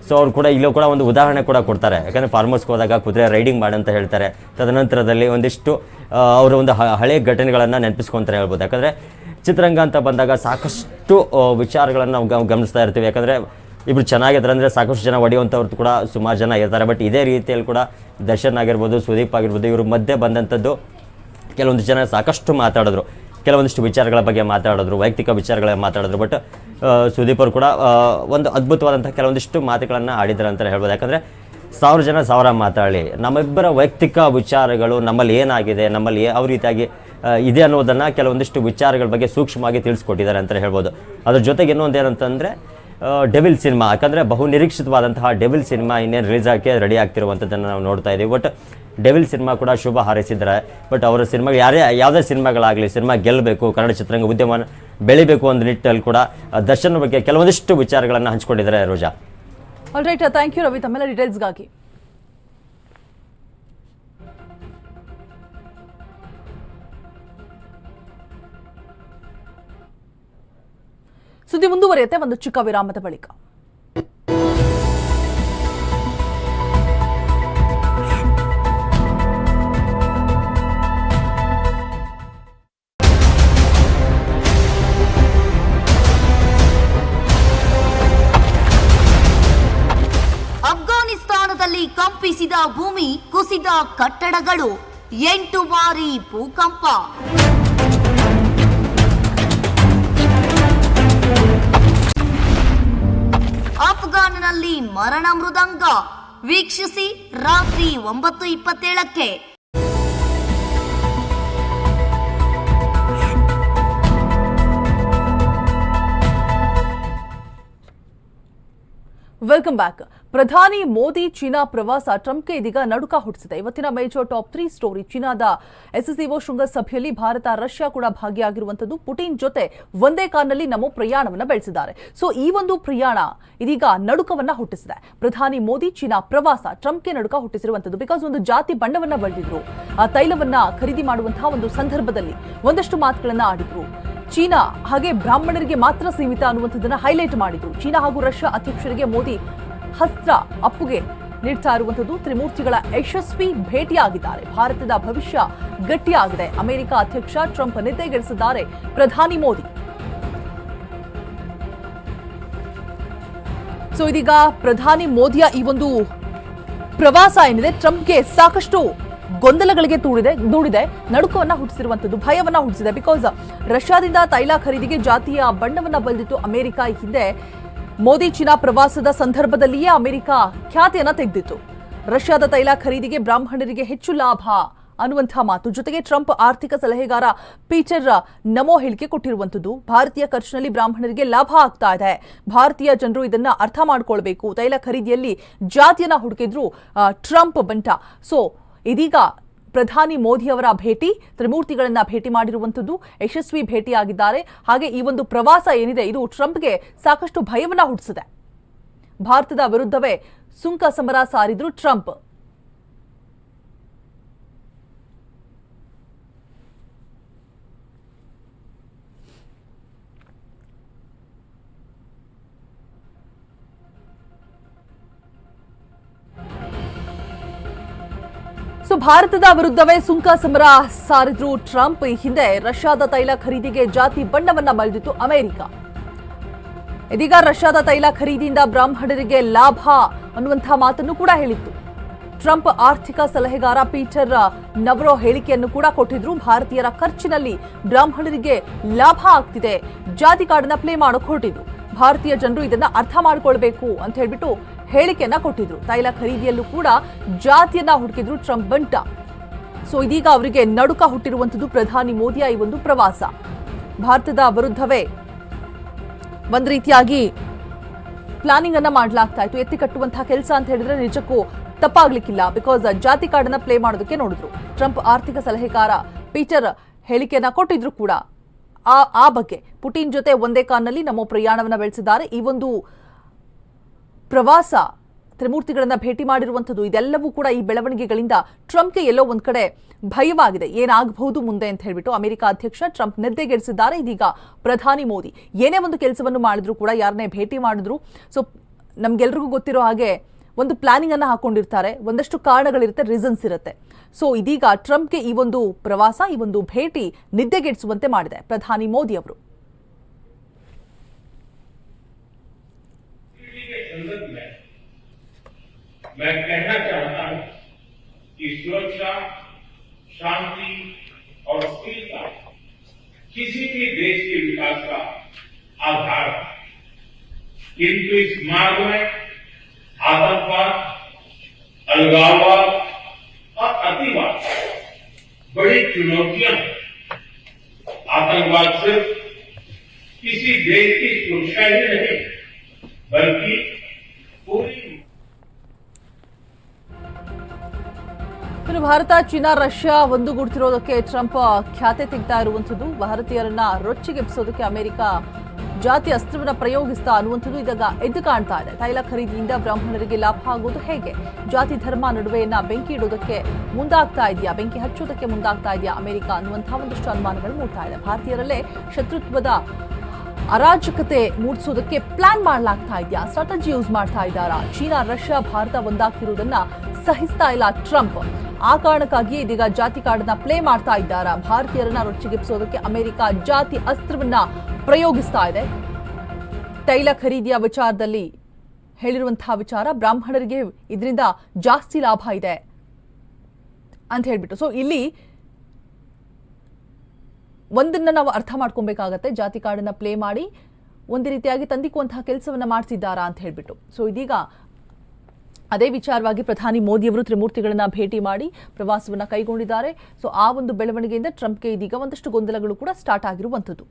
ಸೊ ಅವ್ರು ಕೂಡ ಇಲ್ಲೂ ಕೂಡ ಒಂದು ಉದಾಹರಣೆ ಕೂಡ ಕೊಡ್ತಾರೆ. ಯಾಕಂದರೆ ಫಾರ್ಮರ್ಸ್ಗೆ ಹೋದಾಗ ಕುದುರೆ ರೈಡಿಂಗ್ ಮಾಡಿ ಅಂತ ಹೇಳ್ತಾರೆ. ತದನಂತರದಲ್ಲಿ ಒಂದಿಷ್ಟು ಅವರ ಒಂದು ಹಳೆ ಘಟನೆಗಳನ್ನು ನೆನಪಿಸ್ಕೊಂತಾರೆ ಹೇಳ್ಬೋದು. ಯಾಕಂದರೆ ಚಿತ್ರರಂಗ ಅಂತ ಬಂದಾಗ ಸಾಕಷ್ಟು ವಿಚಾರಗಳನ್ನು ನಾವು ಗಮ- ಗಮನಿಸ್ತಾ ಇರ್ತೀವಿ. ಯಾಕಂದರೆ ಇಬ್ಬರು ಚೆನ್ನಾಗಿದ್ದಾರೆ ಅಂದರೆ ಸಾಕಷ್ಟು ಜನ ಹೊಡೆಯುವಂಥವ್ರು ಕೂಡ ಸುಮಾರು ಜನ ಇರ್ತಾರೆ. ಬಟ್ ಇದೇ ರೀತಿಯಲ್ಲಿ ಕೂಡ ದರ್ಶನ್ ಆಗಿರ್ಬೋದು, ಸುದೀಪ್ ಆಗಿರ್ಬೋದು, ಇವರು ಮಧ್ಯೆ ಬಂದಂಥದ್ದು ಕೆಲವೊಂದು ಜನ ಸಾಕಷ್ಟು ಮಾತಾಡಿದ್ರು. ಕೆಲವೊಂದಿಷ್ಟು ವಿಚಾರಗಳ ಬಗ್ಗೆ ಮಾತಾಡಿದ್ರು ವೈಯಕ್ತಿಕ ವಿಚಾರಗಳ ಮಾತಾಡಿದ್ರು ಬಟ್ ಸುದೀಪ್ ಅವರು ಕೂಡ ಒಂದು ಅದ್ಭುತವಾದಂಥ ಕೆಲವೊಂದಿಷ್ಟು ಮಾತುಗಳನ್ನು ಆಡಿದ್ದಾರೆ ಅಂತ ಹೇಳ್ಬೋದು. ಯಾಕಂದರೆ ಸಾವಿರ ಜನ ಸಾವಿರ ಮಾತಾಡಲಿ ನಮ್ಮಿಬ್ಬರ ವೈಯಕ್ತಿಕ ವಿಚಾರಗಳು ನಮ್ಮಲ್ಲಿ ಏನಾಗಿದೆ, ನಮ್ಮಲ್ಲಿ ಯಾವ ರೀತಿಯಾಗಿ ಇದೆ ಅನ್ನೋದನ್ನು ಕೆಲವೊಂದಿಷ್ಟು ವಿಚಾರಗಳ ಬಗ್ಗೆ ಸೂಕ್ಷ್ಮವಾಗಿ ತಿಳಿಸ್ಕೊಟ್ಟಿದ್ದಾರೆ ಅಂತ ಹೇಳ್ಬೋದು. ಅದ್ರ ಜೊತೆಗೆ ಇನ್ನೊಂದು ಏನಂತಂದರೆ ಡೆವಿಲ್ ಸಿನಿಮಾ, ಯಾಕಂದರೆ ಬಹು ನಿರೀಕ್ಷಿತವಾದಂತಹ ಡೆವಿಲ್ ಸಿನಿಮಾ ಇನ್ನೇನು ರಿಲೀಸ್ ಆಗಿ ರೆಡಿ ಆಗ್ತಿರುವಂಥದ್ದನ್ನು ನಾವು ನೋಡ್ತಾ ಇದ್ದೀವಿ ಬಟ್ ಡೆವಿಲ್ ಸಿನಿಮಾ ಕೂಡ ಶುಭ ಹಾರೈಸಿದ್ದಾರೆ. ಬಟ್ ಅವರ ಸಿನಿಮಾ ಯಾರೇ ಯಾವುದೇ ಸಿನಿಮಾಗಳಾಗಲಿ ಸಿನಿಮಾ ಗೆಲ್ಲಬೇಕು, ಕನ್ನಡ ಚಿತ್ರರಂಗ ಉದ್ಯಮ ಬೆಳಿಬೇಕು ಒಂದು ನಿಟ್ಟಲ್ಲಿ ಕೂಡ ದರ್ಶನ ಬಗ್ಗೆ ಕೆಲವೊಂದಿಷ್ಟು ವಿಚಾರಗಳನ್ನು ಹಂಚಿಕೊಂಡಿದ್ದಾರೆ Roja. All right thank you Ravi ತಮ್ಮೆಲ್ಲ ಡೀಟೇಲ್ಸ್ಗಾಗಿ ಸುದ್ದಿ ಮುಂದುವರಿಯುತ್ತೆ. ಒಂದು ಚಿಕ್ಕ ವಿರಾಮದ ಬಳಿಕ. ಭೂಮಿ ಕುಸಿದ ಕಟ್ಟಡಗಳು. ಎಂಟು ಬಾರಿ ಭೂಕಂಪ. ಅಫ್ಘಾನ್ನಲ್ಲಿ ಮರಣ ಮೃದಂಗ. ವೀಕ್ಷಿಸಿ ರಾತ್ರಿ ಒಂಬತ್ತು ಇಪ್ಪತ್ತೇಳಕ್ಕೆ. ವೆಲ್ಕಮ್ ಬ್ಯಾಕ್ ಪ್ರಧಾನಿ ಮೋದಿ, ಚೀನಾ ಪ್ರವಾಸ ಟ್ರಂಪ್ಗೆ ಇದೀಗ ನಡುಕ ಹುಟ್ಟಿಸಿದೆ. ಇವತ್ತಿನ ಮೇಜರ್ ಟಾಪ್ ತ್ರೀ ಸ್ಟೋರಿ ಚೀನಾದ ಎಸ್ಎಸ್ಇಒ ಶೃಂಗಸಭೆಯಲ್ಲಿ ಭಾರತ, ರಷ್ಯಾ ಕೂಡ ಭಾಗಿಯಾಗಿರುವಂತದ್ದು ಪುಟಿನ್ ಜೊತೆ ಒಂದೇ ಕಾರ್ನಲ್ಲಿ ನಮ್ಮ ಪ್ರಯಾಣವನ್ನು ಬೆಳೆಸಿದ್ದಾರೆ. ಸೊ ಈ ಒಂದು ಪ್ರಯಾಣ ಇದೀಗ ನಡುಕವನ್ನ ಹುಟ್ಟಿಸಿದೆ. ಪ್ರಧಾನಿ ಮೋದಿ, ಚೀನಾ ಪ್ರವಾಸ ಟ್ರಂಪ್ಗೆ ನಡುಕ ಹುಟ್ಟಿಸಿರುವಂಥದ್ದು. ಬಿಕಾಸ್ ಒಂದು ಜಾತಿ ಬಣ್ಣವನ್ನ ಬಳಿದಿದ್ರು. ಆ ತೈಲವನ್ನ ಖರೀದಿ ಮಾಡುವಂತಹ ಒಂದು ಸಂದರ್ಭದಲ್ಲಿ ಒಂದಷ್ಟು ಮಾತುಗಳನ್ನ ಆಡಿದ್ರು. ಚೀನಾ ಹಾಗೆ ಬ್ರಾಹ್ಮಣರಿಗೆ ಮಾತ್ರ ಸೀಮಿತ ಅನ್ನುವಂಥದ್ದನ್ನು ಹೈಲೈಟ್ ಮಾಡಿದ್ರು. ಚೀನಾ ಹಾಗೂ ರಷ್ಯಾ ಅಧ್ಯಕ್ಷರಿಗೆ ಮೋದಿ ಹಸ್ತ್ರ ಅಪ್ಪುಗೆ ನೀಡ್ತಾ ಇರುವಂಥದ್ದು. ತ್ರಿಮೂರ್ತಿಗಳ ಯಶಸ್ವಿ ಭೇಟಿಯಾಗಿದ್ದಾರೆ. ಭಾರತದ ಭವಿಷ್ಯ ಗಟ್ಟಿಯಾಗಿದೆ. ಅಮೆರಿಕ ಅಧ್ಯಕ್ಷ ಟ್ರಂಪ್ ನಿದ್ದೆಗೆಡಿಸಿದ್ದಾರೆ ಪ್ರಧಾನಿ ಮೋದಿ. ಸೊ ಇದೀಗ ಪ್ರಧಾನಿ ಮೋದಿಯ ಈ ಒಂದು ಪ್ರವಾಸ ಏನಿದೆ, ಟ್ರಂಪ್ಗೆ ಸಾಕಷ್ಟು ಗೊಂದಲಗಳಿಗೆ ತೂಡಿದೆ, ದೂಡಿದೆ. ನಡುಕವನ್ನ ಹುಟ್ಟಿಸಿರುವಂತದ್ದು, ಭಯವನ್ನ ಹುಟ್ಟಿಸಿದೆ. ಬಿಕಾಸ್ ರಷ್ಯಾದಿಂದ ತೈಲ ಖರೀದಿಗೆ ಜಾತಿಯ ಬಣ್ಣವನ್ನ ಬಂದಿತ್ತು ಅಮೆರಿಕ. ಹಿಂದೆ ಮೋದಿ ಚೀನಾ ಪ್ರವಾಸದ ಸಂದರ್ಭದಲ್ಲಿಯೇ ಅಮೆರಿಕ ಖ್ಯಾತಿಯನ್ನ ತೆಗೆದಿತ್ತು. ರಷ್ಯಾದ ತೈಲ ಖರೀದಿಗೆ ಬ್ರಾಹ್ಮಣರಿಗೆ ಹೆಚ್ಚು ಲಾಭ ಅನ್ನುವಂತಹ ಮಾತು. ಜೊತೆಗೆ ಟ್ರಂಪ್ ಆರ್ಥಿಕ ಸಲಹೆಗಾರ ಪೀಟರ್ ನಮೋ ಹೇಳಿಕೆ ಕೊಟ್ಟಿರುವಂತದ್ದು, ಭಾರತೀಯ ಖರ್ಚಿನಲ್ಲಿ ಬ್ರಾಹ್ಮಣರಿಗೆ ಲಾಭ ಆಗ್ತಾ ಇದೆ. ಭಾರತೀಯ ಜನರು ಇದನ್ನ ಅರ್ಥ ಮಾಡ್ಕೊಳ್ಬೇಕು. ತೈಲ ಖರೀದಿಯಲ್ಲಿ ಜಾತಿಯನ್ನ ಹುಡುಕಿದ್ರು ಟ್ರಂಪ್ ಬಂಟ. ಸೊ ಇದೀಗ ಪ್ರಧಾನಿ ಮೋದಿ ಅವರ ಭೇಟಿ, ತ್ರಿಮೂರ್ತಿಗಳನ್ನ ಭೇಟಿ ಮಾಡಿರುವಂತದ್ದು ಯಶಸ್ವಿ ಭೇಟಿಯಾಗಿದ್ದಾರೆ. ಹಾಗೆ ಈ ಒಂದು ಪ್ರವಾಸ ಏನಿದೆ, ಇದು ಟ್ರಂಪ್ಗೆ ಸಾಕಷ್ಟು ಭಯವನ್ನ ಹುಟ್ಟಿಸಿದೆ. ಭಾರತದ ವಿರುದ್ಧವೇ ಸುಂಕ ಸಮರ ಸಾರಿದ್ರು ಟ್ರಂಪ್. ಸೊ ಭಾರತದ ವಿರುದ್ಧವೇ ಸುಂಕ ಸಮರ ಸಾರಿದ್ರು ಟ್ರಂಪ್. ಈ ಹಿಂದೆ ರಷ್ಯಾದ ತೈಲ ಖರೀದಿಗೆ ಜಾತಿ ಬಣ್ಣವನ್ನ ಬಳಿದಿತ್ತು ಅಮೆರಿಕ. ಇದೀಗ ರಷ್ಯಾದ ತೈಲ ಖರೀದಿಯಿಂದ ಬ್ರಾಹ್ಮಣರಿಗೆ ಲಾಭ ಅನ್ನುವಂತಹ ಮಾತನ್ನು ಕೂಡ ಹೇಳಿತ್ತು. ಟ್ರಂಪ್ ಆರ್ಥಿಕ ಸಲಹೆಗಾರ ಪೀಟರ್ ನವರೋ ಹೇಳಿಕೆಯನ್ನು ಕೂಡ ಕೊಟ್ಟಿದ್ರು. ಭಾರತೀಯರ ಖರ್ಚಿನಲ್ಲಿ ಬ್ರಾಹ್ಮಣರಿಗೆ ಲಾಭ ಆಗ್ತಿದೆ. ಜಾತಿ ಕಾರ್ಡನ್ನ ಪ್ಲೇ ಮಾಡೋಕೆ ಹೊರಟಿದ್ರು. ಭಾರತೀಯ ಜನರು ಇದನ್ನ ಅರ್ಥ ಮಾಡ್ಕೊಳ್ಬೇಕು ಅಂತ ಹೇಳ್ಬಿಟ್ಟು ಹೇಳಿಕೆಯನ್ನ ಕೊಟ್ಟಿದ್ರು. ತೈಲ ಖರೀದಿಯಲ್ಲೂ ಕೂಡ ಜಾತಿಯನ್ನ ಹುಡುಕಿದ್ರು ಟ್ರಂಪ್ ಬಂಟ. ಸೊ ಇದೀಗ ಅವರಿಗೆ ನಡುಕ ಹುಟ್ಟಿರುವಂತದ್ದು ಪ್ರಧಾನಿ ಮೋದಿಯ ಈ ಒಂದು ಪ್ರವಾಸ. ಭಾರತದ ವಿರುದ್ಧವೇ ಒಂದು ರೀತಿಯಾಗಿ ಪ್ಲಾನಿಂಗ್ ಅನ್ನ ಮಾಡಲಾಗ್ತಾ ಇತ್ತು. ಎತ್ತಿ ಕಟ್ಟುವಂತಹ ಕೆಲಸ ಅಂತ ಹೇಳಿದ್ರೆ ನಿಜಕ್ಕೂ ತಪ್ಪಾಗ್ಲಿಕ್ಕಿಲ್ಲ. ಬಿಕಾಸ್ ಜಾತಿ ಕಾರ್ಡ್ ಅನ್ನ ಪ್ಲೇ ಮಾಡೋದಕ್ಕೆ ನೋಡಿದ್ರು. ಟ್ರಂಪ್ ಆರ್ಥಿಕ ಸಲಹೆಗಾರ ಪೀಟರ್ ಹೇಳಿಕೆಯನ್ನ ಕೊಟ್ಟಿದ್ರು ಕೂಡ. ಆ ಆ ಬಗ್ಗೆ. ಪುಟಿನ್ ಜೊತೆ ಒಂದೇ ಕಾರ್ನಲ್ಲಿ ನಮ್ಮ ಪ್ರಯಾಣವನ್ನ ಬೆಳೆಸಿದ್ದಾರೆ. ಈ ಒಂದು ಪ್ರವಾಸ, ತ್ರಿಮೂರ್ತಿಗಳನ್ನ ಭೇಟಿ ಮಾಡಿರುವಂಥದ್ದು, ಇದೆಲ್ಲವೂ ಕೂಡ ಈ ಬೆಳವಣಿಗೆಗಳಿಂದ ಟ್ರಂಪ್ಗೆ ಎಲ್ಲೋ ಒಂದು ಕಡೆ ಭಯವಾಗಿದೆ. ಏನಾಗಬಹುದು ಮುಂದೆ ಅಂತ ಹೇಳ್ಬಿಟ್ಟು ಅಮೆರಿಕ ಅಧ್ಯಕ್ಷ ಟ್ರಂಪ್ ನಿದ್ದೆಗೆಡಿಸಿದ್ದಾರೆ ಇದೀಗ ಪ್ರಧಾನಿ ಮೋದಿ ಏನೇ ಒಂದು ಕೆಲಸವನ್ನು ಮಾಡಿದ್ರು ಕೂಡ ಯಾರನ್ನೇ ಭೇಟಿ ಮಾಡಿದ್ರು. ಸೊ, ನಮ್ಗೆಲ್ರಿಗೂ ಗೊತ್ತಿರೋ ಹಾಗೆ ಒಂದು ಪ್ಲಾನಿಂಗ್ ಅನ್ನು ಹಾಕೊಂಡಿರ್ತಾರೆ. ಒಂದಷ್ಟು ಕಾರಣಗಳಿರುತ್ತೆ ರೀಸನ್ಸ್ ಇರುತ್ತೆ. ಸೊ, ಇದೀಗ ಟ್ರಂಪ್ಗೆ ಈ ಒಂದು ಪ್ರವಾಸ, ಈ ಒಂದು ಭೇಟಿ ನಿದ್ದೆಗೆಡಿಸುವಂತೆ ಮಾಡಿದೆ ಪ್ರಧಾನಿ ಮೋದಿ ಅವರು. मैं कहना चाहता हूँ कि सुरक्षा, शांति और स्थिरता किसी भी देश के विकास का आधार है। किंतु इस मार्ग में आतंकवाद, अलगाववाद और अतिवाद बड़ी चुनौतियाँ आतंकवाद सिर्फ़ किसी देश की सुरक्षा ही नहीं, बल्कि ಇನ್ನು ಭಾರತ, ಚೀನಾ, ರಷ್ಯಾ ಒಂದುಗೂಡ್ತಿರೋದಕ್ಕೆ ಟ್ರಂಪ್ ಖ್ಯಾತೆ ತೆಗ್ತಾ ಇರುವಂಥದ್ದು. ಭಾರತೀಯರನ್ನ ರೊಚ್ಚಿಗೆಬ್ಸೋದಕ್ಕೆ ಅಮೆರಿಕ ಜಾತಿ ಅಸ್ತ್ರವನ್ನ ಪ್ರಯೋಗಿಸ್ತಾ ಅನ್ನುವಂಥದ್ದು ಇದಾಗ ಎದ್ದು ಕಾಣ್ತಾ ಇದೆ. ತೈಲ ಖರೀದಿಯಿಂದ ಬ್ರಾಹ್ಮಣರಿಗೆ ಲಾಭ ಆಗೋದು ಹೇಗೆ? ಜಾತಿ ಧರ್ಮ ನಡುವೆಯನ್ನ ಬೆಂಕಿ ಇಡೋದಕ್ಕೆ ಮುಂದಾಗ್ತಾ ಇದೆಯಾ? ಬೆಂಕಿ ಹಚ್ಚೋದಕ್ಕೆ ಮುಂದಾಗ್ತಾ ಇದೆಯಾ ಅಮೆರಿಕ ಅನ್ನುವಂತಹ ಒಂದಷ್ಟು ಅನುಮಾನಗಳು ಮೂಡ್ತಾ ಇದೆ. ಭಾರತೀಯರಲ್ಲೇ ಶತ್ರುತ್ವದ ಅರಾಜಕತೆ ಮೂಡಿಸೋದಕ್ಕೆ ಪ್ಲಾನ್ ಮಾಡಲಾಗ್ತಾ ಇದೆಯಾ? ಸ್ಟ್ರಾಟಜಿ ಯೂಸ್ ಮಾಡ್ತಾ ಇದ್ದಾರಾ? ಚೀನಾ, ರಷ್ಯಾ, ಭಾರತ ಒಂದಾಗ್ತಿರೋದನ್ನ ಸಹಿಸ್ತಾ ಇಲ್ಲ ಟ್ರಂಪ್. ಆ ಕಾರಣಕ್ಕಾಗಿ ಇದೀಗ ಜಾತಿ ಕಾರ್ಡ್ನ ಪ್ಲೇ ಮಾಡ್ತಾ ಇದ್ದಾರಾ? ಭಾರತೀಯರನ್ನ ರೊಚ್ಚಿಗೆಪ್ಸೋದಕ್ಕೆ ಅಮೆರಿಕ ಜಾತಿ ಅಸ್ತ್ರವನ್ನ ಪ್ರಯೋಗಿಸ್ತಾ ಇದೆ. ತೈಲ ಖರೀದಿಯ ವಿಚಾರದಲ್ಲಿ ಹೇಳಿರುವಂತಹ ವಿಚಾರ ಬ್ರಾಹ್ಮಣರಿಗೆ ಇದರಿಂದ ಜಾಸ್ತಿ ಲಾಭ ಇದೆ ಅಂತ ಹೇಳ್ಬಿಟ್ಟು. ಸೊ ಇಲ್ಲಿ ಒಂದನ್ನ ನಾವು ಅರ್ಥ ಮಾಡ್ಕೊಬೇಕಾಗತ್ತೆ. ಜಾತಿ ಕಾರ್ಡನ್ನ ಪ್ಲೇ ಮಾಡಿ ಒಂದು ರೀತಿಯಾಗಿ ತಂದಿಕ್ಕುವಂತಹ ಕೆಲಸವನ್ನ ಮಾಡ್ತಿದ್ದಾರಾ ಅಂತ ಹೇಳಿಬಿಟ್ಟು. ಸೊ ಇದೀಗ ಅದೇ ವಿಚಾರವಾಗಿ ಪ್ರಧಾನಿ ಮೋದಿಯವರು ತ್ರಿಮೂರ್ತಿಗಳನ್ನ ಭೇಟಿ ಮಾಡಿ ಪ್ರವಾಸವನ್ನ ಕೈಗೊಂಡಿದ್ದಾರೆ. ಸೊ ಆ ಒಂದು ಬೆಳವಣಿಗೆಯಿಂದ ಟ್ರಂಪ್ಗೆ ಇದೀಗ ಒಂದಷ್ಟು ಗೊಂದಲಗಳು ಕೂಡ ಸ್ಟಾರ್ಟ್ ಆಗಿರುವಂಥದ್ದು.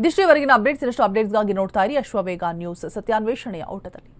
ಇದಿಷ್ಟೇವರೆಗಿನ ಅಪ್ಡೇಟ್ಸ್ ಇನ್ನಷ್ಟು ಅಪ್ಡೇಟ್ಸ್ಗಾಗಿ ನೋಡ್ತಾ ಇರಿ ಅಶ್ವವೇಗ ನ್ಯೂಸ್ ಸತ್ಯಾನ್ವೇಷಣೆಯ ಓಟದಲ್ಲಿ.